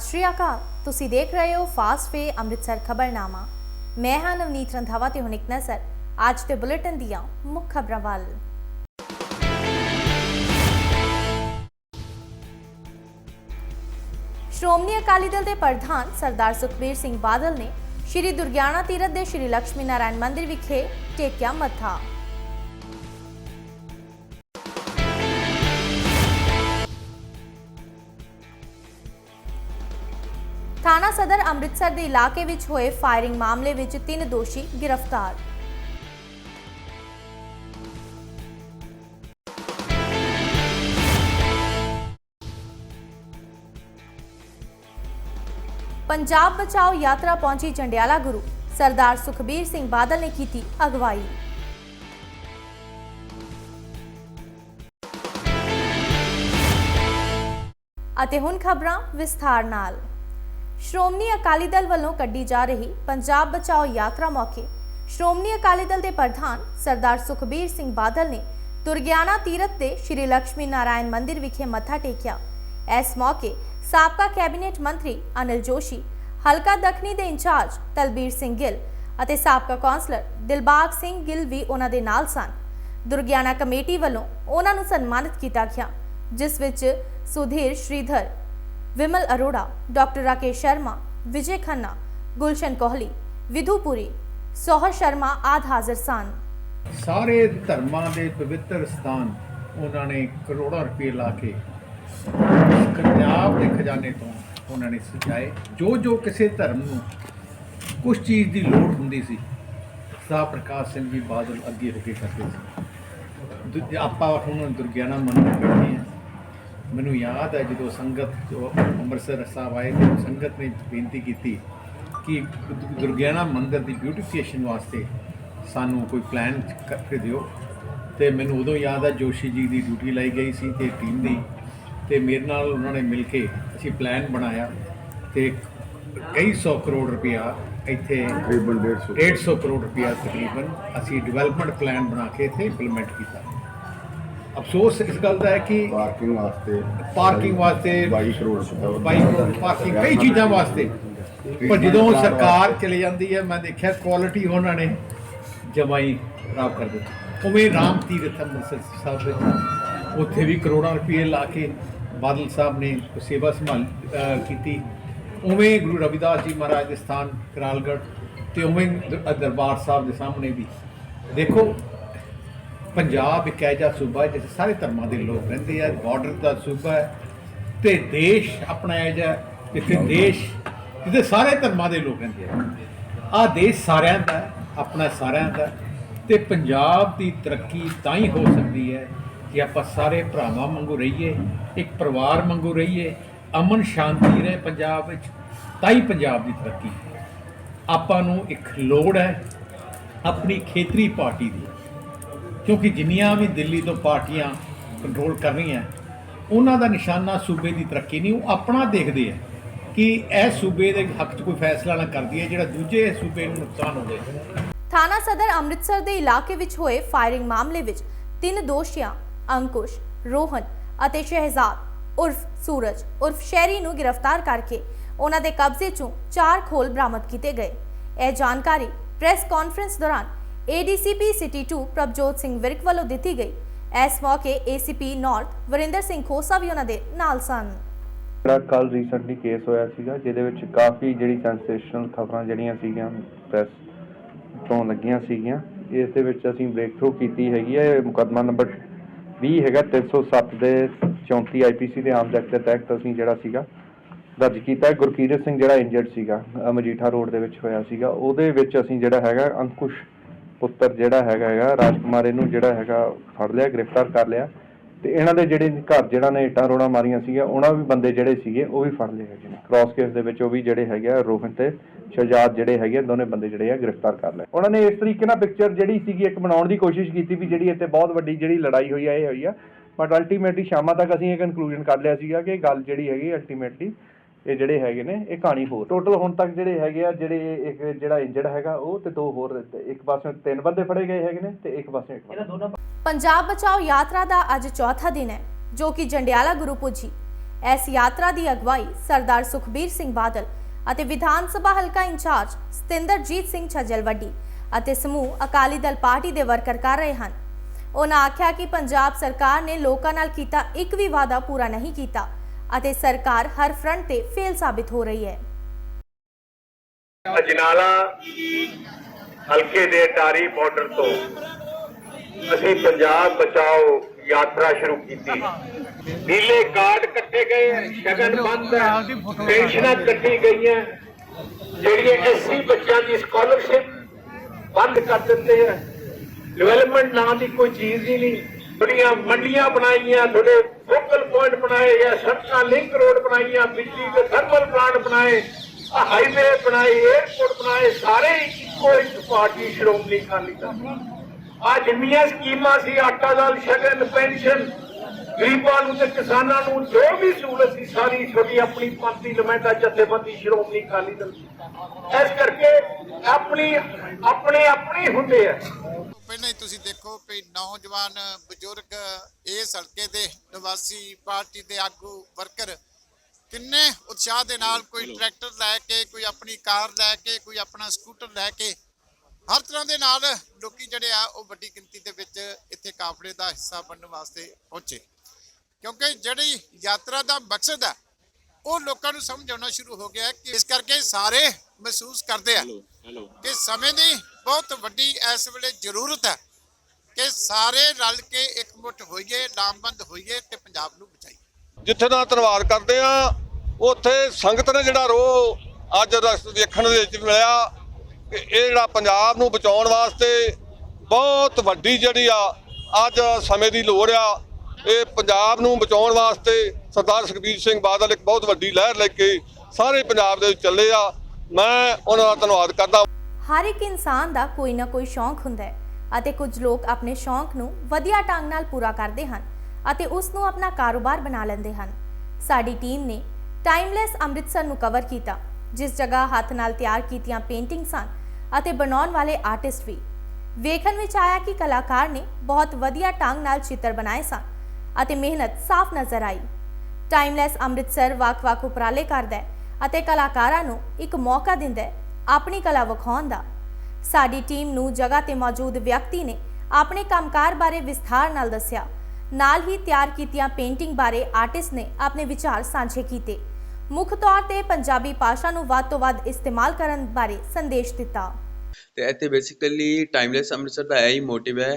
ਸਤਿ ਸ਼੍ਰੀ ਅਕਾਲ। ਤੁਸੀਂ ਦੇਖ ਰਹੇ ਹੋ ਫਾਸਟ ਵੇ ਅੰਮ੍ਰਿਤਸਰ ਖਬਰਨਾਮਾ। ਮੈਂ ਹਾਂ ਨਵਨੀਤ ਰੰਧਾਵਾ ਤੇ ਹੁਣ ਇੱਕ ਨਜ਼ਰ। ਅੱਜ ਦੇ ਬੁਲੇਟਿਨ ਦੀਆਂ ਮੁੱਖ ਖਬਰਾਂ ਵੱਲ। ਸ਼੍ਰੋਮਣੀ ਅਕਾਲੀ ਦਲ ਦੇ ਪ੍ਰਧਾਨ ਸਰਦਾਰ ਸੁਖਬੀਰ ਸਿੰਘ ਬਾਦਲ ਨੇ ਸ਼੍ਰੀ ਦੁਰਗਿਆਣਾ ਤੀਰਥ ਦੇ ਸ਼੍ਰੀ ਲక్ష్ਮੀ ਨਾਰਾਇਣ ਮੰਦਿਰ ਵਿਖੇ ਟੇਕਿਆ ਮੱਥਾ। ਥਾਣਾ ਸਦਰ ਅੰਮ੍ਰਿਤਸਰ ਦੇ ਇਲਾਕੇ ਵਿੱਚ ਹੋਏ ਫਾਇਰਿੰਗ ਮਾਮਲੇ ਵਿੱਚ ਤਿੰਨ ਦੋਸ਼ੀ ਗ੍ਰਿਫਤਾਰ। ਪੰਜਾਬ ਬਚਾਓ ਯਾਤਰਾ ਪਹੁੰਚੀ ਚੰਡਿਆਲਾ ਗੁਰੂ, ਸਰਦਾਰ ਸੁਖਬੀਰ ਸਿੰਘ ਬਾਦਲ ਨੇ ਕੀਤੀ ਅਗਵਾਈ। ਅਤੇ ਹੁਣ ਖਬਰਾਂ ਵਿਸਥਾਰ ਨਾਲ। ਸ਼੍ਰੋਮਣੀ ਅਕਾਲੀ ਦਲ ਵੱਲੋਂ ਕੱਢੀ ਜਾ ਰਹੀ ਪੰਜਾਬ ਬਚਾਓ ਯਾਤਰਾ ਮੌਕੇ। ਸ਼੍ਰੋਮਣੀ ਅਕਾਲੀ ਦਲ ਦੇ ਪ੍ਰਧਾਨ ਸਰਦਾਰ ਸੁਖਬੀਰ ਸਿੰਘ ਬਾਦਲ ਨੇ ਦੁਰਗਿਆਨਾ ਤੀਰਥ 'ਤੇ ਸ਼੍ਰੀ ਲక్ష్ਮੀ ਨਾਰਾਇਣ ਮੰਦਿਰ ਵਿਖੇ ਮੱਥਾ ਟੇਕਿਆ। ਇਸ ਮੌਕੇ ਸਾਬਕਾ ਕੈਬਨਿਟ ਮੰਤਰੀ ਅਨਿਲ ਜੋਸ਼ੀ, ਹਲਕਾ ਦੱਖਣੀ ਦੇ ਇੰਚਾਰਜ ਤਲਬੀਰ ਸਿੰਘ ਗਿੱਲ ਅਤੇ ਸਾਬਕਾ ਕੌਂਸਲਰ ਦਿਲਬਾਗ ਸਿੰਘ ਗਿੱਲ ਵੀ ਉਹਨਾਂ ਦੇ ਨਾਲ ਸਨ। ਦੁਰਗਿਆਨਾ ਕਮੇਟੀ ਵੱਲੋਂ ਉਹਨਾਂ ਨੂੰ ਸਨਮਾਨਿਤ ਕੀਤਾ ਗਿਆ, ਜਿਸ ਵਿੱਚ ਸੁਧੀਰ ਸ਼੍ਰੀਧਰ ਵਿਮਲ ਅਰੋੜਾ ਡਾਕਟਰ ਰਾਕੇਸ਼ ਸ਼ਰਮਾ ਵਿਜੇ ਖੰਨਾ ਗੁਲਸ਼ਨ ਕੋਹਲੀ ਵਿਧੂਪੁਰੀ ਸੋਹਰ ਸ਼ਰਮਾ ਆਦਿ ਹਾਜ਼ਰ ਸਨ ਸਾਰੇ ਧਰਮਾਂ ਦੇ ਪਵਿੱਤਰ ਸਥਾਨ ਉਹਨਾਂ ਨੇ ਕਰੋੜਾਂ ਰੁਪਏ ਲਾ ਕੇ ਪੰਜਾਬ ਦੇ ਖਜ਼ਾਨੇ ਤੋਂ ਉਹਨਾਂ ਨੇ ਸਜਾਏ। ਜੋ ਜੋ ਕਿਸੇ ਧਰਮ ਨੂੰ ਕੁਝ ਚੀਜ਼ ਦੀ ਲੋੜ ਹੁੰਦੀ ਸੀ, ਸਾ ਪ੍ਰਕਾਸ਼ ਸਿੰਘ ਜੀ ਬਾਦਲ ਅੱਗੇ ਹੋ ਕੇ ਕਰਦੇ ਸੀ। ਆਪਾਂ ਹੁਣ ਦੁਰਗਿਆਨਾ ਮੰਦਰ ਬੈਠੇ ਹਾਂ। ਯਾਦ ਹੈ ਜਦੋਂ ਸੰਗਤ ਜੋ ਅੰਮ੍ਰਿਤਸਰ ਸਾਹਿਬ ਆਏ ਤੇ ਸੰਗਤ ਨੇ ਬੇਨਤੀ ਕੀਤੀ ਕਿ ਦੁ- ਦੁਰਗਿਆਨਾ ਮੰਦਿਰ ਦੀ ਬਿਊਟੀਫਿਕੇਸ਼ਨ ਵਾਸਤੇ ਸਾਨੂੰ ਕੋਈ ਪਲਾਨ ਕਰਕੇ ਦਿਓ। ਤੇ ਮੈਨੂੰ ਉਦੋਂ ਯਾਦ ਹੈ ਜੋਸ਼ੀ ਜੀ ਦੀ ਡਿਊਟੀ ਲਈ ਗਈ ਸੀ ਤੇ ਟੀਮ ਦੀ। ਤੇ ਮੇਰੇ ਨਾਲ ਉਹਨਾਂ ਨੇ ਮਿਲ ਕੇ ਅਸੀਂ ਪਲਾਨ ਬਣਾਇਆ ਤੇ ਕਈ ਸੌ ਕਰੋੜ ਰੁਪਇਆ ਇੱਥੇ ਤਕਰੀਬਨ 150 150 ਕਰੋੜ ਰੁਪਇਆ ਤਕਰੀਬਨ ਅਸੀਂ ਡਿਵੈਲਪਮੈਂਟ ਪਲਾਨ ਬਣਾ ਕੇ ਇੱਥੇ ਇੰਪਲੀਮੈਂਟ ਕੀਤਾ। ਅਫਸੋਸ ਇਸ ਗੱਲ ਦਾ ਹੈ ਕਿ ਪਾਰਕਿੰਗ ਵਾਸਤੇ ਪਾਰਕਿੰਗ ਵਾਸਤੇ 22 ਕਰੋੜ ਪਾਰਕਿੰਗ ਕਈ ਚੀਜ਼ਾਂ ਵਾਸਤੇ। ਪਰ ਜਦੋਂ ਸਰਕਾਰ ਚਲੀ ਜਾਂਦੀ ਹੈ ਮੈਂ ਦੇਖਿਆ ਕੁਆਲਿਟੀ ਉਹਨਾਂ ਨੇ ਜਮਾਈ ਖਰਾਬ ਕਰ ਦਿੱਤੀ। ਉਵੇਂ ਰਾਮ ਤੀਰਥ ਅੰਮ੍ਰਿਤਸਰ ਸਾਹਿਬ ਵਿੱਚ ਉੱਥੇ ਵੀ ਕਰੋੜਾਂ ਰੁਪਏ ਲਾ ਕੇ ਬਾਦਲ ਸਾਹਿਬ ਨੇ ਸੇਵਾ ਸੰਭਾਲ ਕੀਤੀ। ਉਵੇਂ ਗੁਰੂ ਰਵਿਦਾਸ ਜੀ ਮਹਾਰਾਜ ਦੇ ਸਥਾਨ ਕਰਾਲਗੜ੍ਹ ਤੇ ਉਵੇਂ ਦ- ਦਰਬਾਰ ਸਾਹਿਬ ਦੇ ਸਾਹਮਣੇ ਵੀ। ਦੇਖੋ ਪੰਜਾਬ ਇੱਕ ਐਜਾ ਸੂਬਾ ਹੈ ਜਿੱਥੇ ਸਾਰੇ ਧਰਮਾਂ ਦੇ ਲੋਕ ਰਹਿੰਦੇ ਆ ਬਾਰਡਰ ਦਾ ਸੂਬਾ ਹੈ ਤੇ ਦੇਸ਼ ਆਪਣਾ ਐਜਾ ਜਿੱਥੇ ਦੇਸ਼ ਜਿੱਥੇ ਸਾਰੇ ਧਰਮਾਂ ਦੇ ਲੋਕ ਰਹਿੰਦੇ ਆ। ਆ ਦੇਸ਼ ਸਾਰਿਆਂ ਦਾ ਆਪਣਾ ਸਾਰਿਆਂ ਦਾ ਤੇ ਪੰਜਾਬ ਦੀ ਤਰੱਕੀ ਤਾਂ ਹੀ ਹੋ ਸਕਦੀ ਹੈ ਜੇ ਆਪਾਂ ਸਾਰੇ ਭਰਾਵਾਂ ਵਾਂਗੂ ਰਹੀਏ ਇੱਕ ਪਰਿਵਾਰ ਵਾਂਗੂ ਰਹੀਏ ਅਮਨ ਸ਼ਾਂਤੀ ਰਹੇ ਪੰਜਾਬ ਵਿੱਚ ਤਾਂ ਹੀ ਪੰਜਾਬ ਦੀ ਤਰੱਕੀ। ਆਪਾਂ ਨੂੰ ਇੱਕ ਲੋੜ ਹੈ ਆਪਣੀ ਖੇਤਰੀ ਪਾਰਟੀ ਦੀ। ਕਿਉਂਕਿ ਜਿੰਨੀਆਂ ਵੀ ਦਿੱਲੀ ਤੋਂ ਪਾਰਟੀਆਂ ਕੰਟਰੋਲ ਕਰ ਰਹੀਆਂ, ਉਹਨਾਂ ਦਾ ਨਿਸ਼ਾਨਾ ਸੂਬੇ ਦੀ ਤਰੱਕੀ ਨਹੀਂ, ਉਹ ਆਪਣਾ ਦੇਖਦੇ ਆ ਕਿ ਇਹ ਸੂਬੇ ਦੇ ਹੱਕ 'ਚ ਕੋਈ ਫੈਸਲਾ ਨਾ ਕਰਦੀ ਹੈ, ਜਿਹੜਾ ਦੂਜੇ ਸੂਬੇ ਨੂੰ ਨੁਕਸਾਨ ਹੋਵੇ। ਥਾਣਾ ਸਦਰ ਅੰਮ੍ਰਿਤਸਰ ਦੇ ਇਲਾਕੇ ਵਿੱਚ ਹੋਏ ਫਾਇਰਿੰਗ ਮਾਮਲੇ ਵਿੱਚ ਤਿੰਨ ਦੋਸ਼ੀਆਂ, ਅੰਕੁਸ਼, ਰੋਹਨ ਅਤੇ ਸ਼ਹਿਜ਼ਾਦ ਉਰਫ ਸੂਰਜ ਉਰਫ ਸ਼ੈਰੀ ਨੂੰ ਗ੍ਰਿਫਤਾਰ ਕਰਕੇ ਉਹਨਾਂ ਦੇ ਕਬਜ਼ੇ 'ਚੋਂ ਚਾਰ ਖੋਲ ਬਰਾਮਦ ਕੀਤੇ ਗਏ। ਇਹ ਜਾਣਕਾਰੀ ਪ੍ਰੈਸ ਕਾਨਫਰੰਸ ਦੌਰਾਨ ਏਡੀਸੀਪੀ ਸਿਟੀ 2 ਪ੍ਰਭਜੋਤ ਸਿੰਘ ਵਿਰਕ ਵੱਲੋਂ ਦਿੱਤੀ ਗਈ। ਇਸ ਮੌਕੇ ਏਸੀਪੀ ਨਾਰਥ ਵਰਿੰਦਰ ਸਿੰਘ ਖੋਸਾ ਵੀ ਉਹਨਾਂ ਦੇ ਨਾਲ ਸਨ। ਜਿਹੜਾ ਕੱਲ ਰੀਸੈਂਟਲੀ ਕੇਸ ਹੋਇਆ ਸੀਗਾ, ਜਿਹਦੇ ਵਿੱਚ ਕਾਫੀ ਜਿਹੜੀ ਸੈਂਸੇਸ਼ਨਲ ਖਬਰਾਂ ਜਿਹੜੀਆਂ ਸੀਗੀਆਂ ਪ੍ਰੈਸ ਤੋਂ ਲੱਗੀਆਂ ਸੀਗੀਆਂ, ਇਸ ਦੇ ਵਿੱਚ ਅਸੀਂ ਬ੍ਰੇਕ ਥਰੂ ਕੀਤੀ ਹੈਗੀ ਹੈ ਇਹ ਮੁਕੱਦਮਾ ਨੰਬਰ 20 ਹੈਗਾ 307 ਦੇ 34 ਆਈਪੀਸੀ ਦੇ ਆਮ ਐਕਟ ਦੇ ਤਹਿਤ ਅਸੀਂ ਜਿਹੜਾ ਸੀਗਾ, ਦਰਜ ਕੀਤਾ ਗੁਰਕੀਰਤ ਸਿੰਘ ਜਿਹੜਾ ਇੰਜਰਡ ਸੀਗਾ ਮਜੀਠਾ ਰੋਡ ਦੇ ਵਿੱਚ ਹੋਇਆ ਸੀਗਾ, ਉਹਦੇ ਵਿੱਚ ਅਸੀਂ ਜਿਹੜਾ ਹੈਗਾ, ਅੰਕੁਸ਼ ਪੁੱਤਰ ਜਿਹੜਾ ਹੈਗਾ ਹੈਗਾ ਰਾਜਕੁਮਾਰ ਇਹਨੂੰ ਜਿਹੜਾ ਹੈਗਾ ਫੜ ਲਿਆ ਗ੍ਰਿਫਤਾਰ ਕਰ ਲਿਆ ਤੇ ਇਹਨਾਂ ਦੇ ਜਿਹੜੇ ਘਰ ਜਿਹੜਾ ਨੇ ਇੱਟਾਂ ਰੋੜਾ ਮਾਰੀਆਂ ਸੀਗੀਆਂ ਉਹਨਾਂ ਵੀ ਬੰਦੇ ਜਿਹੜੇ ਸੀਗੇ ਉਹ ਵੀ ਫੜ ਲਏ ਹੈਗੇ ਨੇ। ਕ੍ਰਾਸ ਕੇਸ ਦੇ ਵਿੱਚ ਉਹ ਵੀ ਜਿਹੜੇ ਹੈਗੇ ਆ ਰੋਹਨ ਤੇ ਸ਼ਹਜਾਦ ਜਿਹੜੇ ਹੈਗੇ ਆ, ਦੋਨੇ ਬੰਦੇ ਜਿਹੜੇ ਆ ਗ੍ਰਿਫਤਾਰ ਕਰ ਲਏ। ਉਹਨਾਂ ਨੇ ਇਸ ਤਰੀਕੇ ਨਾਲ ਪਿਕਚਰ ਜਿਹੜੀ ਸੀਗੀ ਇੱਕ ਬਣਾਉਣ ਦੀ ਕੋਸ਼ਿਸ਼ ਕੀਤੀ ਵੀ ਜਿਹੜੀ ਇੱਥੇ ਬਹੁਤ ਵੱਡੀ ਜਿਹੜੀ ਲੜਾਈ ਹੋਈ ਆ ਇਹ ਹੋਈ ਆ। ਬਟ ਅਲਟੀਮੇਟਲੀ ਸ਼ਾਮਾਂ ਤੱਕ ਅਸੀਂ ਇਹ ਕਨਕਲੂਜਨ ਕਰ ਲਿਆ ਸੀਗਾ ਕਿ ਗੱਲ ਜਿਹੜੀ ਹੈਗੀ ਅਲਟੀਮੇਟਲੀ ਇਹ ਜਿਹੜੇ ਹੈਗੇ ਨੇ ਇਹ ਕਹਾਣੀ ਹੋਰ। ਟੋਟਲ ਹੁਣ ਤੱਕ ਜਿਹੜੇ ਹੈਗੇ ਆ ਜਿਹੜੇ ਇੱਕ ਜਿਹੜਾ ਇੰਜਰਡ ਹੈਗਾ ਉਹ ਤੇ ਦੋ ਹੋਰ ਇੱਕ ਪਾਸੇ ਤਿੰਨ ਬੰਦੇ ਫੜੇ ਗਏ ਹੈਗੇ ਨੇ ਤੇ ਇੱਕ ਪਾਸੇ ਇੱਕ ਬੰਦਾ। ਪੰਜਾਬ ਬਚਾਓ ਯਾਤਰਾ ਦਾ ਅੱਜ ਚੌਥਾ ਦਿਨ ਹੈ ਜੋ ਕਿ ਜੰਡਿਆਲਾ ਗੁਰੂ ਪੁੱਜੀ। ਇਸ ਯਾਤਰਾ ਦੀ ਅਗਵਾਈ ਸਰਦਾਰ ਸੁਖਬੀਰ ਸਿੰਘ ਬਾਦਲ ਅਤੇ ਵਿਧਾਨ ਸਭਾ ਹਲਕਾ ਇੰਚਾਰਜ ਸਤਿੰਦਰਜੀਤ ਸਿੰਘ ਛਜਲਵੱਡੀ ਅਤੇ ਸਮੂਹ ਅਕਾਲੀ ਦਲ ਪਾਰਟੀ ਦੇ ਵਰਕਰ ਕਰ ਰਹੇ ਹਨ। ਉਹਨਾਂ ਆਖਿਆ ਕਿ ਪੰਜਾਬ ਸਰਕਾਰ ਨੇ ਲੋਕਾਂ ਨਾਲ ਕੀਤਾ ਇੱਕ ਵੀ ਵਾਅਦਾ ਪੂਰਾ ਨਹੀਂ ਕੀਤਾ। ਅਤੇ ਸਰਕਾਰ ਹਰ ਫਰੰਟ ਤੇ ਫੇਲ ਸਾਬਿਤ ਹੋ ਰਹੀ ਹੈ। ਅਜਨਾਲਾ ਹਲਕੇ ਦੇ ਟਾਰੀ ਬਾਰਡਰ ਤੋਂ ਅਸੀਂ ਪੰਜਾਬ ਬਚਾਓ ਯਾਤਰਾ ਸ਼ੁਰੂ ਕੀਤੀ। ਨੀਲੇ ਕਾਰਡ ਕੱਟੇ ਗਏ ਸ਼ਗਨ ਬੰਦ ਹੈ ਪੈਨਸ਼ਨਾਂ ਕੱਟੀ ਗਈਆਂ ਜਿਹੜੀ ਐਸਸੀ ਬੱਚਿਆਂ ਦੀ ਸਕਾਲਰਸ਼ਿਪ ਬੰਦ ਕਰ ਦਿੱਤੇ ਹੈ। ਡਿਵੈਲਪਮੈਂਟ ਨਾਂ ਦੀ ਕੋਈ ਚੀਜ਼ ਹੀ ਨਹੀਂ। ਬੜੀਆਂ ਮੰਡੀਆਂ ਬਣਾਈਆਂ, ਤੁਹਾਡੇ ਫੋਕਲ ਪੁਆਇੰਟ ਬਣਾਏ ਜਾਂ ਸੜਕਾਂ ਲਿੰਕ ਰੋਡ ਬਣਾਈਆਂ, ਬਿਜਲੀ ਦੇ ਥਰਮਲ ਪਲਾਂਟ ਬਣਾਏ ਹਾਈਵੇ ਬਣਾਏ 에어ਪੋਰਟ ਬਣਾਏ, ਸਾਰੇ ਇੱਕੋ ਇੱਕ ਪਾਰਟੀ ਸ਼੍ਰੋਮਣੀ ਅਕਾਲੀ ਦਲ ਆ ਜਿੰਨੀਆਂ ਸਕੀਮਾਂ ਸੀ, ਆਟਾ ਦਾਲ, ਸ਼ਗਨ, ਪੈਨਸ਼ਨ, ਗਰੀਬਾਂ ਨੂੰ ਤੇ ਕਿਸਾਨਾਂ ਨੂੰ, ਜੋ ਵੀ ਸਹੂਲਤ ਸੀ, ਸਾਰੀ ਛੋਟੀ ਆਪਣੀ ਪੰਥੀ ਨੁਮਾਇੰਦਾ ਜਥੇਬੰਦੀ ਸ਼੍ਰੋਮਣੀ ਅਕਾਲੀ ਦਲ ਇਸ ਕਰਕੇ ਆਪਣੀ ਆਪਣੇ ਆਪਣੇ ਹੁੰਦੇ ਆ। ਪਹਿਲਾਂ ਹੀ ਤੁਸੀਂ ਦੇਖੋ ਕਿ ਨੌਜਵਾਨ ਬਜ਼ੁਰਗ ਇਸ ਹਲਕੇ ਦੇ ਨਿਵਾਸੀ ਪਾਰਟੀ ਦੇ ਆਗੂ ਵਰਕਰ ਕਿੰਨੇ ਉਤਸ਼ਾਹ ਦੇ ਨਾਲ ਕੋਈ ਟਰੈਕਟਰ ਲੈ ਕੇ ਕੋਈ ਆਪਣੀ ਕਾਰ ਲੈ ਕੇ ਕੋਈ ਆਪਣਾ ਸਕੂਟਰ ਲੈ ਕੇ ਹਰ ਤਰ੍ਹਾਂ ਦੇ ਨਾਲ ਲੋਕੀ ਜਿਹੜੇ ਆ ਉਹ ਵੱਡੀ ਗਿਣਤੀ ਦੇ ਵਿੱਚ ਇੱਥੇ ਕਾਫਲੇ ਦਾ ਹਿੱਸਾ ਬਣਨ ਵਾਸਤੇ ਪਹੁੰਚੇ। ਕਿਉਂਕਿ ਜਿਹੜੀ ਯਾਤਰਾ ਦਾ ਮਕਸਦ ਹੈ ਉਹ ਲੋਕਾਂ ਨੂੰ ਸਮਝ ਆਉਣਾ ਸ਼ੁਰੂ ਹੋ ਗਿਆ ਕਿ ਇਸ ਕਰਕੇ ਸਾਰੇ ਮਹਿਸੂਸ ਕਰਦੇ ਆ। ਕਿ ਸਮੇਂ ਦੀ ਬਹੁਤ ਵੱਡੀ ਇਸ ਵੇਲੇ ਜ਼ਰੂਰਤ ਹੈ ਕਿ ਸਾਰੇ ਰਲ ਕੇ ਇਕਮੁੱਠ ਹੋਈਏ ਲਾਮਬੰਦ ਹੋਈਏ ਤੇ ਪੰਜਾਬ ਨੂੰ ਬਚਾਈਏ। ਜਿੱਥੇ ਦਾ ਧੰਨਵਾਦ ਕਰਦੇ ਆ ਉੱਥੇ ਸੰਗਤ ਨੇ ਜਿਹੜਾ ਰੋ ਅੱਜ ਰਸਤ ਦੇਖਣ ਦੇ ਵਿੱਚ ਮਿਲਿਆ ਕਿ ਇਹ ਜਿਹੜਾ ਪੰਜਾਬ ਨੂੰ ਬਚਾਉਣ ਵਾਸਤੇ ਬਹੁਤ ਵੱਡੀ ਜਿਹੜੀ ਆ ਅੱਜ ਸਮੇਂ ਦੀ ਲੋੜ ਆ ਇਹ ਪੰਜਾਬ ਨੂੰ ਬਚਾਉਣ ਵਾਸਤੇ ਸਰਦਾਰ ਸੁਖਬੀਰ ਸਿੰਘ ਬਾਦਲ ਇੱਕ ਬਹੁਤ ਵੱਡੀ ਲਹਿਰ ਲੈ ਕੇ ਸਾਰੇ ਪੰਜਾਬ ਦੇ ਵਿੱਚ ਚੱਲੇ ਆ। ਮੈਂ ਉਹਨਾਂ ਦਾ ਧੰਨਵਾਦ ਕਰਦਾ ਹਰ ਇੱਕ ਇਨਸਾਨ ਦਾ ਕੋਈ ਨਾ ਕੋਈ ਸ਼ੌਂਕ ਹੁੰਦਾ ਹੈ ਅਤੇ ਕੁਝ ਲੋਕ ਆਪਣੇ ਸ਼ੌਂਕ ਨੂੰ ਵਧੀਆ ਢੰਗ ਨਾਲ ਪੂਰਾ ਕਰਦੇ ਹਨ ਅਤੇ ਉਸ ਨੂੰ ਆਪਣਾ ਕਾਰੋਬਾਰ ਬਣਾ ਲੈਂਦੇ ਹਨ। ਸਾਡੀ ਟੀਮ ਨੇ ਟਾਈਮਲੈਸ ਅੰਮ੍ਰਿਤਸਰ ਨੂੰ ਕਵਰ ਕੀਤਾ, ਜਿਸ ਜਗ੍ਹਾ ਹੱਥ ਨਾਲ ਤਿਆਰ ਕੀਤੀਆਂ ਪੇਂਟਿੰਗ ਸਨ ਅਤੇ ਬਣਾਉਣ ਵਾਲੇ ਆਰਟਿਸਟ ਵੀ। ਵੇਖਣ ਵਿੱਚ ਆਇਆ ਕਿ ਕਲਾਕਾਰ ਨੇ ਬਹੁਤ ਵਧੀਆ ਢੰਗ ਨਾਲ ਚਿੱਤਰ ਬਣਾਏ ਸਨ ਅਤੇ ਮਿਹਨਤ ਸਾਫ਼ ਨਜ਼ਰ ਆਈ। ਟਾਈਮਲੈਸ ਅੰਮ੍ਰਿਤਸਰ ਵੱਖ-ਵੱਖ ਉਪਰਾਲੇ ਕਰਦਾ ਹੈ ਅਤੇ ਕਲਾਕਾਰਾਂ ਨੂੰ ਇੱਕ ਮੌਕਾ ਦਿੰਦਾ ਹੈ ਆਪਣੀ ਕਲਾ ਵਿਖਾਉਣ ਦਾ। ਸਾਡੀ ਟੀਮ ਨੂੰ ਜਗ੍ਹਾ ਤੇ ਮੌਜੂਦ ਵਿਅਕਤੀ ਨੇ ਆਪਣੇ ਕੰਮਕਾਰ ਬਾਰੇ ਵਿਸਥਾਰ ਨਾਲ ਦੱਸਿਆ। ਨਾਲ ਹੀ ਤਿਆਰ ਕੀਤੀਆਂ ਪੇਂਟਿੰਗ ਬਾਰੇ ਆਰਟਿਸਟ ਨੇ ਆਪਣੇ ਵਿਚਾਰ ਸਾਂਝੇ ਕੀਤੇ। ਮੁੱਖ ਤੌਰ ਤੇ ਪੰਜਾਬੀ ਭਾਸ਼ਾ ਨੂੰ ਵੱਧ ਤੋਂ ਵੱਧ ਇਸਤੇਮਾਲ ਕਰਨ ਬਾਰੇ ਸੰਦੇਸ਼ ਦਿੱਤਾ। ਤੇ ਇੱਥੇ ਬੇਸਿਕਲੀ ਟਾਈਮਲੈਸ ਅੰਮ੍ਰਿਤਸਰ ਦਾ ਇਹ ਹੀ ਮੋਟਿਵ ਹੈ